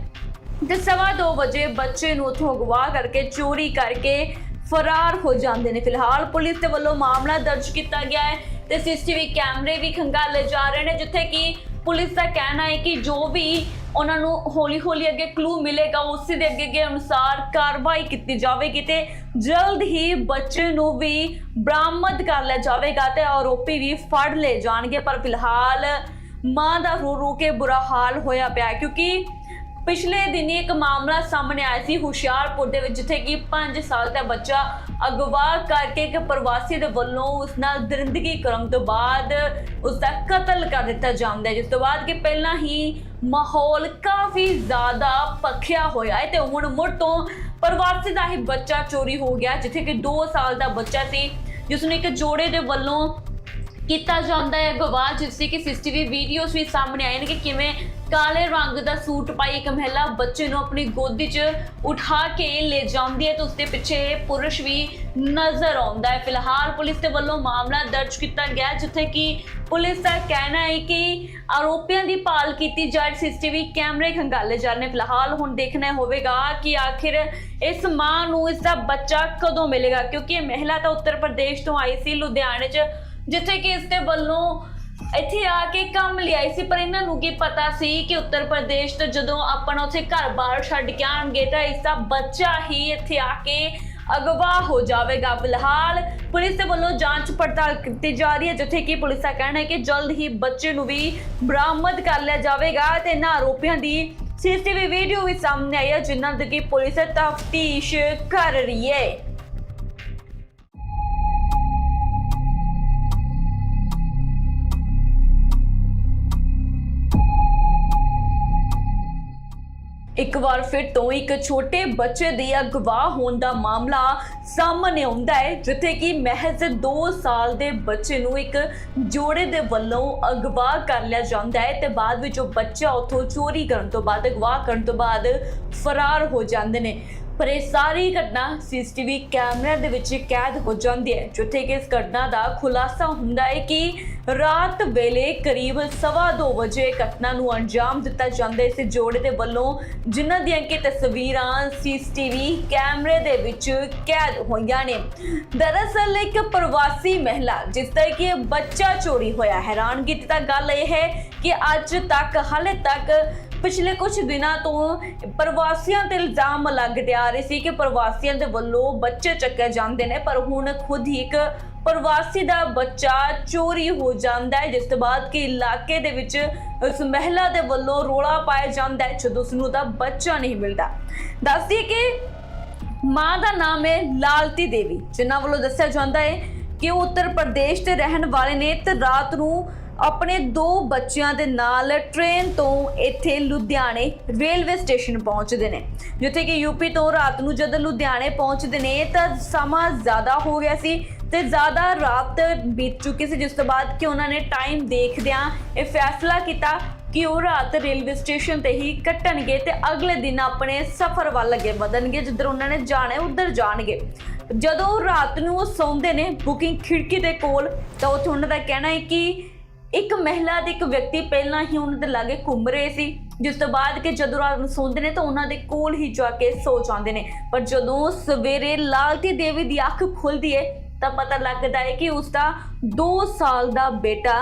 ਤੇ ਸਵਾ ਦੋ ਵਜੇ ਬੱਚੇ ਨੂੰ ਉੱਥੋਂ ਅਗਵਾ ਕਰਕੇ ਚੋਰੀ ਕਰਕੇ ਫਰਾਰ ਹੋ ਜਾਂਦੇ ਨੇ। ਫਿਲਹਾਲ ਪੁਲਿਸ ਦੇ ਵੱਲੋਂ ਮਾਮਲਾ ਦਰਜ ਕੀਤਾ ਗਿਆ ਹੈ ਤੇ ਸੀਸੀਟੀਵੀ ਕੈਮਰੇ ਵੀ ਖੰਗਾਲੇ ਜਾ ਰਹੇ ਨੇ, ਜਿੱਥੇ ਕਿ ਪੁਲਿਸ ਦਾ ਕਹਿਣਾ ਹੈ ਕਿ ਜੋ ਵੀ ਉਹਨਾਂ ਨੂੰ ਹੌਲੀ-ਹੌਲੀ ਅੱਗੇ ਕਲੂ ਮਿਲੇਗਾ, ਉਸੇ ਦੇ ਅੱਗੇ ਅੱਗੇ ਅਨੁਸਾਰ ਕਾਰਵਾਈ ਕੀਤੀ ਜਾਵੇਗੀ ਤੇ ਜਲਦ ਹੀ ਬੱਚੇ ਨੂੰ ਵੀ ਬਰਾਮਦ ਕਰ ਲਿਆ ਜਾਵੇਗਾ ਤੇ ਆਰੋਪੀ ਵੀ ਫੜ ਲਏ ਜਾਣਗੇ। ਪਰ ਫਿਲਹਾਲ ਮਾਂ ਦਾ ਰੋ ਰੋ ਕੇ ਬੁਰਾ ਹਾਲ ਹੋਇਆ ਪਿਆ ਕਿਉਂਕਿ ਪਿਛਲੇ ਦਿਨੀ ਇੱਕ ਮਾਮਲਾ ਸਾਹਮਣੇ ਆਇਆ ਸੀ ਹੁਸ਼ਿਆਰਪੁਰ ਦੇ ਵਿੱਚ, ਜਿੱਥੇ ਕਿ 5 ਸਾਲ ਦਾ ਬੱਚਾ ਅਗਵਾ ਕਰਕੇ ਇੱਕ ਪ੍ਰਵਾਸੀ ਦੇ ਵੱਲੋਂ ਉਸ ਨਾਲ ਦਰਿੰਦਗੀ ਕਰਨ ਤੋਂ ਬਾਅਦ ਉਸ ਦਾ ਕਤਲ ਕਰ ਦਿੱਤਾ ਜਾਂਦਾ ਹੈ, ਜਿਸ ਤੋਂ ਬਾਅਦ ਕਿ ਪਹਿਲਾਂ ਹੀ ਮਾਹੌਲ ਕਾਫੀ ਜ਼ਿਆਦਾ ਪੱਖਿਆ ਹੋਇਆ ਹੈ ਤੇ ਹੁਣ ਮੁੜ ਤੋਂ ਪ੍ਰਵਾਸੀ ਦਾ ਹੀ ਬੱਚਾ ਚੋਰੀ ਹੋ ਗਿਆ, ਜਿੱਥੇ ਕਿ 2 ਸਾਲ ਦਾ ਬੱਚਾ ਸੀ, ਜਿਸ ਨੂੰ ਇੱਕ ਜੋੜੇ ਦੇ ਵੱਲੋਂ ਕੀਤਾ ਜਾਂਦਾ ਹੈ ਗਵਾਹ, ਜਿਸ ਦੀ ਕਿ ਸੀਸੀਟੀਵੀ ਵੀਡੀਓਜ਼ ਵੀ ਸਾਹਮਣੇ ਆਏ ਨੇ ਕਿ ਕਿਵੇਂ ਕਾਲੇ ਰੰਗ ਦਾ ਸੂਟ ਪਾਈ ਇੱਕ ਮਹਿਲਾ ਬੱਚੇ ਨੂੰ ਆਪਣੀ ਗੋਦੀ 'ਚ ਉਠਾ ਕੇ ਲੈ ਜਾਂਦੀ ਹੈ ਤੇ ਉਸਦੇ ਪਿੱਛੇ ਇਹ ਪੁਰਸ਼ ਵੀ ਨਜ਼ਰ ਆਉਂਦਾ ਹੈ। ਫਿਲਹਾਲ ਪੁਲਿਸ ਦੇ ਵੱਲੋਂ ਮਾਮਲਾ ਦਰਜ ਕੀਤਾ ਗਿਆ ਜਿੱਥੇ ਕਿ ਪੁਲਿਸ ਦਾ ਕਹਿਣਾ ਹੈ ਕਿ ਆਰੋਪੀਆਂ ਦੀ ਭਾਲ ਕੀਤੀ ਜਾ ਰਹੀ ਸੀਸੀਟੀਵੀ ਕੈਮਰੇ ਖੰਗਾਲੇ ਜਾ ਰਹੇ ਨੇ। ਫਿਲਹਾਲ ਹੁਣ ਦੇਖਣਾ ਹੋਵੇਗਾ ਕਿ ਆਖਿਰ ਇਸ ਮਾਂ ਨੂੰ ਇਸ ਦਾ ਬੱਚਾ ਕਦੋਂ ਮਿਲੇਗਾ, ਕਿਉਂਕਿ ਇਹ ਮਹਿਲਾ ਤਾਂ ਉੱਤਰ ਪ੍ਰਦੇਸ਼ ਤੋਂ ਆਈ ਸੀ, ਲੁਧਿਆਣੇ 'ਚ ਜਿੱਥੇ ਕਿ ਇਸ ਦੇ ਵੱਲੋਂ ਇੱਥੇ ਆ ਕੇ ਕੰਮ ਲਿਆਈ ਸੀ, ਪਰ ਇਹਨਾਂ ਨੂੰ ਕੀ ਪਤਾ ਸੀ ਕਿ ਉੱਤਰ ਪ੍ਰਦੇਸ਼ ਤੋਂ ਜਦੋਂ ਆਪਣਾ ਉੱਥੇ ਘਰ-ਬਾਰ ਛੱਡ ਕੇ ਆਣਗੇ ਤਾਂ ਇਸ ਦਾ ਬੱਚਾ ਹੀ ਇੱਥੇ ਆ ਕੇ ਅਗਵਾ ਹੋ ਜਾਵੇਗਾ। ਫਿਲਹਾਲ ਪੁਲਿਸ ਦੇ ਵੱਲੋਂ ਜਾਂਚ ਪੜਤਾਲ ਕੀਤੀ ਜਾ ਰਹੀ ਹੈ, ਜਿੱਥੇ ਕਿ ਪੁਲਿਸ ਦਾ ਕਹਿਣਾ ਹੈ ਕਿ ਜਲਦ ਹੀ ਬੱਚੇ ਨੂੰ ਵੀ ਬਰਾਮਦ ਕਰ ਲਿਆ ਜਾਵੇਗਾ ਤੇ ਇਹਨਾਂ ਆਰੋਪੀਆਂ ਦੀ ਸੀਸੀਟੀਵੀ ਵੀਡੀਓ ਵੀ ਸਾਹਮਣੇ ਆਈ ਹੈ, ਜਿਨ੍ਹਾਂ ਦੀ ਕਿ ਪੁਲਿਸ ਤਫਤੀਸ਼ ਕਰ ਰਹੀ ਹੈ। ਇੱਕ ਵਾਰ ਫਿਰ ਤੋਂ ਇੱਕ ਛੋਟੇ ਬੱਚੇ ਦੇ ਅਗਵਾ ਹੋਣ ਦਾ ਮਾਮਲਾ ਸਾਹਮਣੇ ਆਉਂਦਾ ਹੈ, ਜਿੱਥੇ ਕਿ ਮਹਿਜ਼ 2 ਸਾਲ ਦੇ ਬੱਚੇ ਨੂੰ ਇੱਕ ਜੋੜੇ ਦੇ ਵੱਲੋਂ ਅਗਵਾ ਕਰ ਲਿਆ ਜਾਂਦਾ ਹੈ ਤੇ ਬਾਅਦ ਵਿੱਚ ਉਹ ਬੱਚਾ ਉੱਥੋਂ ਚੋਰੀ ਕਰਨ ਤੋਂ ਬਾਅਦ ਅਗਵਾ ਕਰਨ ਤੋਂ ਬਾਅਦ ਫਰਾਰ ਹੋ ਜਾਂਦੇ ਨੇ। ਪਰ ਇਹ ਸਾਰੀ ਘਟਨਾ ਸੀਸੀਟੀਵੀ ਕੈਮਰਿਆਂ ਦੇ ਵਿੱਚ ਕੈਦ ਹੋ ਜਾਂਦੀ ਹੈ, ਜਿੱਥੇ ਕਿ ਇਸ ਘਟਨਾ ਦਾ ਖੁਲਾਸਾ ਹੁੰਦਾ ਹੈ ਕਿ ਰਾਤ ਵੇਲੇ ਕਰੀਬ 2:30 ਵਜੇ ਘਟਨਾ ਨੂੰ ਅੰਜਾਮ ਦਿੱਤਾ ਜਾਂਦਾ ਇਸ ਜੋੜੇ ਦੇ ਵੱਲੋਂ ਜਿਨ੍ਹਾਂ ਦੀਆਂ ਕਿ ਤਸਵੀਰਾਂ ਸੀਸੀਟੀਵੀ ਕੈਮਰੇ ਦੇ ਵਿੱਚ ਕੈਦ ਹੋਈਆਂ ਨੇ। ਦਰਅਸਲ ਇੱਕ ਪ੍ਰਵਾਸੀ ਮਹਿਲਾ, ਜਿਸ ਦਾ ਕਿ ਬੱਚਾ ਚੋਰੀ ਹੋਇਆ, ਹੈਰਾਨਗੀ ਦੀ ਤਾਂ ਗੱਲ ਇਹ ਹੈ ਕਿ ਅੱਜ ਤੱਕ ਹਾਲੇ ਤੱਕ ਪਿਛਲੇ ਕੁਝ ਦਿਨਾਂ ਤੋਂ ਪ੍ਰਵਾਸੀਆਂ ਤੇ ਇਲਜ਼ਾਮ ਲੱਗਦੇ ਆ ਰਹੇ ਸੀ ਕਿ ਪ੍ਰਵਾਸੀਆਂ ਦੇ ਵੱਲੋਂ ਬੱਚੇ ਚੱਕੇ ਜਾਂਦੇ ਨੇ, ਪਰ ਹੁਣ ਖੁਦ ਹੀ ਇੱਕ ਪ੍ਰਵਾਸੀ ਦਾ ਬੱਚਾ ਚੋਰੀ ਹੋ ਜਾਂਦਾ ਹੈ, ਜਿਸ ਤੋਂ ਬਾਅਦ ਕਿ ਇਲਾਕੇ ਦੇ ਵਿੱਚ ਉਸ ਮਹਿਲਾ ਦੇ ਵੱਲੋਂ ਰੋਲਾ ਪਾਇਆ ਜਾਂਦਾ ਹੈ, ਜਦੋਂ ਉਸ ਨੂੰ ਦਾ ਬੱਚਾ ਨਹੀਂ ਮਿਲਦਾ। ਦੱਸਦੀ ਕਿ ਮਾਂ ਦਾ ਨਾਮ ਹੈ ਲਾਲਤੀ ਦੇਵੀ, ਜਿਨ੍ਹਾਂ ਵੱਲੋਂ ਦੱਸਿਆ ਜਾਂਦਾ ਹੈ ਕਿ ਉਹ ਉੱਤਰ ਪ੍ਰਦੇਸ਼ ਦੇ ਰਹਿਣ ਵਾਲੇ ਨੇ ਤੇ ਰਾਤ ਨੂੰ ਆਪਣੇ ਦੋ ਬੱਚਿਆਂ ਦੇ ਨਾਲ ਟ੍ਰੇਨ ਤੋਂ ਇੱਥੇ ਲੁਧਿਆਣੇ ਰੇਲਵੇ ਸਟੇਸ਼ਨ ਪਹੁੰਚਦੇ ਨੇ। ਜਿੱਥੇ ਕਿ ਯੂਪੀ ਤੋਂ ਰਾਤ ਨੂੰ ਜਦੋਂ ਲੁਧਿਆਣੇ ਪਹੁੰਚਦੇ ਨੇ, ਤਾਂ ਸਮਾਂ ਜ਼ਿਆਦਾ ਹੋ ਗਿਆ ਸੀ ਤੇ ਜ਼ਿਆਦਾ ਰਾਤ ਬੀਤ ਚੁੱਕੀ ਸੀ। ਜਿਸ ਤੋਂ ਬਾਅਦ ਕਿ ਉਹਨਾਂ ਨੇ ਟਾਈਮ ਦੇਖਦਿਆਂ ਇਹ ਫੈਸਲਾ ਕੀਤਾ ਕਿ ਉਹ ਰਾਤ ਰੇਲਵੇ ਸਟੇਸ਼ਨ ਤੇ ਹੀ ਕੱਟਣਗੇ ਤੇ ਅਗਲੇ ਦਿਨ ਆਪਣੇ ਸਫ਼ਰ ਵੱਲ ਅੱਗੇ ਵਧਣਗੇ। ਜਿੱਧਰ ਉਹਨਾਂ ਨੇ ਜਾਣਾ, ਉੱਧਰ ਜਾਣਗੇ। ਜਦੋਂ ਰਾਤ ਨੂੰ ਉਹ ਸੌਂਦੇ ਨੇ ਬੁਕਿੰਗ ਖਿੜਕੀ ਦੇ ਕੋਲ, ਤਾਂ ਉੱਥੇ ਉਹਨਾਂ ਦਾ ਕਹਿਣਾ ਹੈ ਕਿ ਇੱਕ ਮਹਿਲਾ ਦੇ ਇੱਕ ਵਿਅਕਤੀ ਪਹਿਲਾਂ ਹੀ ਉਹਨਾਂ ਦੇ ਲਾਗੇ ਘੁੰਮ ਰਹੇ ਸੀ। ਜਿਸ ਤੋਂ ਬਾਅਦ ਕਿ ਜਦੋਂ ਰਾਤ ਨੂੰ ਸੌਂਦੇ ਨੇ ਤਾਂ ਉਹਨਾਂ ਦੇ ਕੋਲ ਹੀ ਜਾ ਕੇ ਸੋ ਜਾਂਦੇ ਨੇ। ਪਰ ਜਦੋਂ ਸਵੇਰੇ ਲਾਲਤੀ ਦੇਵੀ ਦੀ ਅੱਖ ਖੁੱਲਦੀ ਹੈ ਤਾਂ ਪਤਾ ਲੱਗਦਾ ਹੈ ਕਿ ਉਸ ਦਾ 2 ਸਾਲ ਦਾ ਬੇਟਾ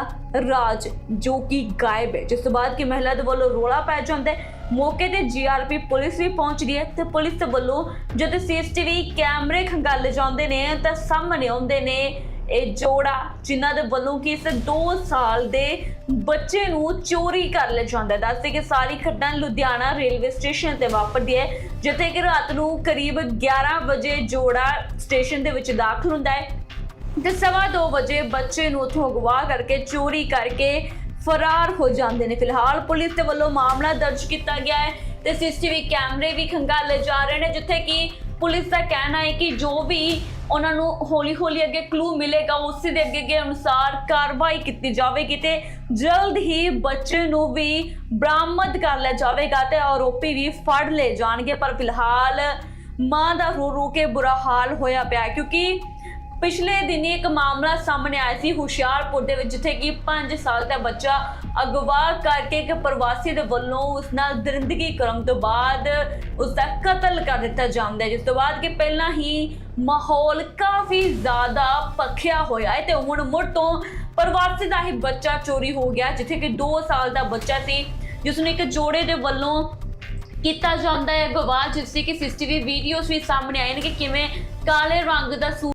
ਰਾਜ, ਜੋ ਕਿ ਗਾਇਬ ਹੈ ਜਿਸ ਤੋਂ ਬਾਅਦ ਕਿ ਮਹਿਲਾ ਦੇ ਵੱਲੋਂ ਰੋਲਾ ਪੈ ਜਾਂਦਾ ਹੈ ਮੌਕੇ ਤੇ ਜੀਆਰਪੀ ਪੁਲਿਸ ਵੀ ਪਹੁੰਚਦੀ ਹੈ ਤੇ ਪੁਲਿਸ ਦੇ ਵੱਲੋਂ ਜਦੋਂ ਸੀਸੀਟੀਵੀ ਕੈਮਰੇ ਖੰਗਾਲੇ ਜਾਂਦੇ ਨੇ ਤਾਂ ਸਾਹਮਣੇ ਆਉਂਦੇ ਨੇ ਇਹ ਜੋੜਾ ਜਿਨ੍ਹਾਂ ਦੇ ਵੱਲੋਂ ਕਿ ਇਸ 2 ਸਾਲ ਦੇ ਬੱਚੇ ਨੂੰ ਚੋਰੀ ਕਰ ਲਿਆ ਜਾਂਦਾ ਦੱਸਦੇ ਕਿ ਸਾਰੀ ਘਟਨਾ ਲੁਧਿਆਣਾ ਰੇਲਵੇ ਸਟੇਸ਼ਨ ਤੇ ਵਾਪਰਦੀ ਹੈ, ਜਿੱਥੇ ਕਿ ਰਾਤ ਨੂੰ ਕਰੀਬ 11 ਵਜੇ ਜੋੜਾ ਸਟੇਸ਼ਨ ਦੇ ਵਿੱਚ ਦਾਖਲ ਹੁੰਦਾ ਹੈ ਤੇ ਸਵਾ ਦੋ ਵਜੇ ਬੱਚੇ ਨੂੰ ਉੱਥੋਂ ਅਗਵਾ ਕਰਕੇ ਚੋਰੀ ਕਰਕੇ ਫਰਾਰ ਹੋ ਜਾਂਦੇ ਨੇ। ਫਿਲਹਾਲ ਪੁਲਿਸ ਦੇ ਵੱਲੋਂ ਮਾਮਲਾ ਦਰਜ ਕੀਤਾ ਗਿਆ ਹੈ ਤੇ ਸੀਸੀਟੀਵੀ ਕੈਮਰੇ ਵੀ ਖੰਗਾਲੇ ਜਾ ਰਹੇ ਨੇ, ਜਿੱਥੇ ਕਿ ਪੁਲਿਸ ਦਾ ਕਹਿਣਾ ਹੈ ਕਿ ਜੋ ਵੀ ਉਹਨਾਂ ਨੂੰ ਹੌਲੀ-ਹੌਲੀ ਅੱਗੇ ਕਲੂ ਮਿਲੇਗਾ, ਉਸੇ ਦੇ ਅੱਗੇ ਅੱਗੇ ਅਨੁਸਾਰ ਕਾਰਵਾਈ ਕੀਤੀ ਜਾਵੇਗੀ ਤੇ ਜਲਦ ਹੀ ਬੱਚੇ ਨੂੰ ਵੀ ਬਰਾਮਦ ਕਰ ਲਿਆ ਜਾਵੇਗਾ ਤੇ ਆਰੋਪੀ ਵੀ ਫੜ ਲਏ ਜਾਣਗੇ। ਪਰ ਫਿਲਹਾਲ ਮਾਂ ਦਾ ਰੋ ਰੋ ਕੇ ਬੁਰਾ ਹਾਲ ਹੋਇਆ ਪਿਆ ਕਿਉਂਕਿ ਪਿਛਲੇ ਦਿਨੀ ਇੱਕ ਮਾਮਲਾ ਸਾਹਮਣੇ ਆਇਆ ਸੀ ਹੁਸ਼ਿਆਰਪੁਰ ਦੇ ਵਿੱਚ, ਜਿੱਥੇ ਕਿ 5 ਸਾਲ ਦਾ ਬੱਚਾ ਅਗਵਾ ਕਰਕੇ ਇੱਕ ਪ੍ਰਵਾਸੀ ਦੇ ਵੱਲੋਂ ਉਸ ਨਾਲ ਦਰਿੰਦਗੀ ਕਰਨ ਤੋਂ ਬਾਅਦ ਉਸ ਦਾ ਕਤਲ ਕਰ ਦਿੱਤਾ ਜਾਂਦਾ ਹੈ, ਜਿਸ ਤੋਂ ਬਾਅਦ ਕਿ ਪਹਿਲਾਂ ਹੀ ਮਾਹੌਲ ਕਾਫੀ ਜ਼ਿਆਦਾ ਪੱਖਿਆ ਹੋਇਆ ਹੈ ਤੇ ਹੁਣ ਮੁੜ ਤੋਂ ਪ੍ਰਵਾਸੀ ਦਾ ਹੀ ਬੱਚਾ ਚੋਰੀ ਹੋ ਗਿਆ, ਜਿੱਥੇ ਕਿ 2 ਸਾਲ ਦਾ ਬੱਚਾ ਸੀ, ਜਿਸ ਨੂੰ ਇੱਕ ਜੋੜੇ ਦੇ ਵੱਲੋਂ ਕੀਤਾ ਜਾਂਦਾ ਹੈ ਅਗਵਾ ਜਿਸ ਦੀ ਕਿ ਸੀਸੀਟੀਵੀ ਵੀਡੀਓਜ਼ ਵੀ ਸਾਹਮਣੇ ਆਏ ਨੇ ਕਿ ਕਿਵੇਂ ਕਾਲੇ ਰੰਗ ਦਾ ਸੂਟ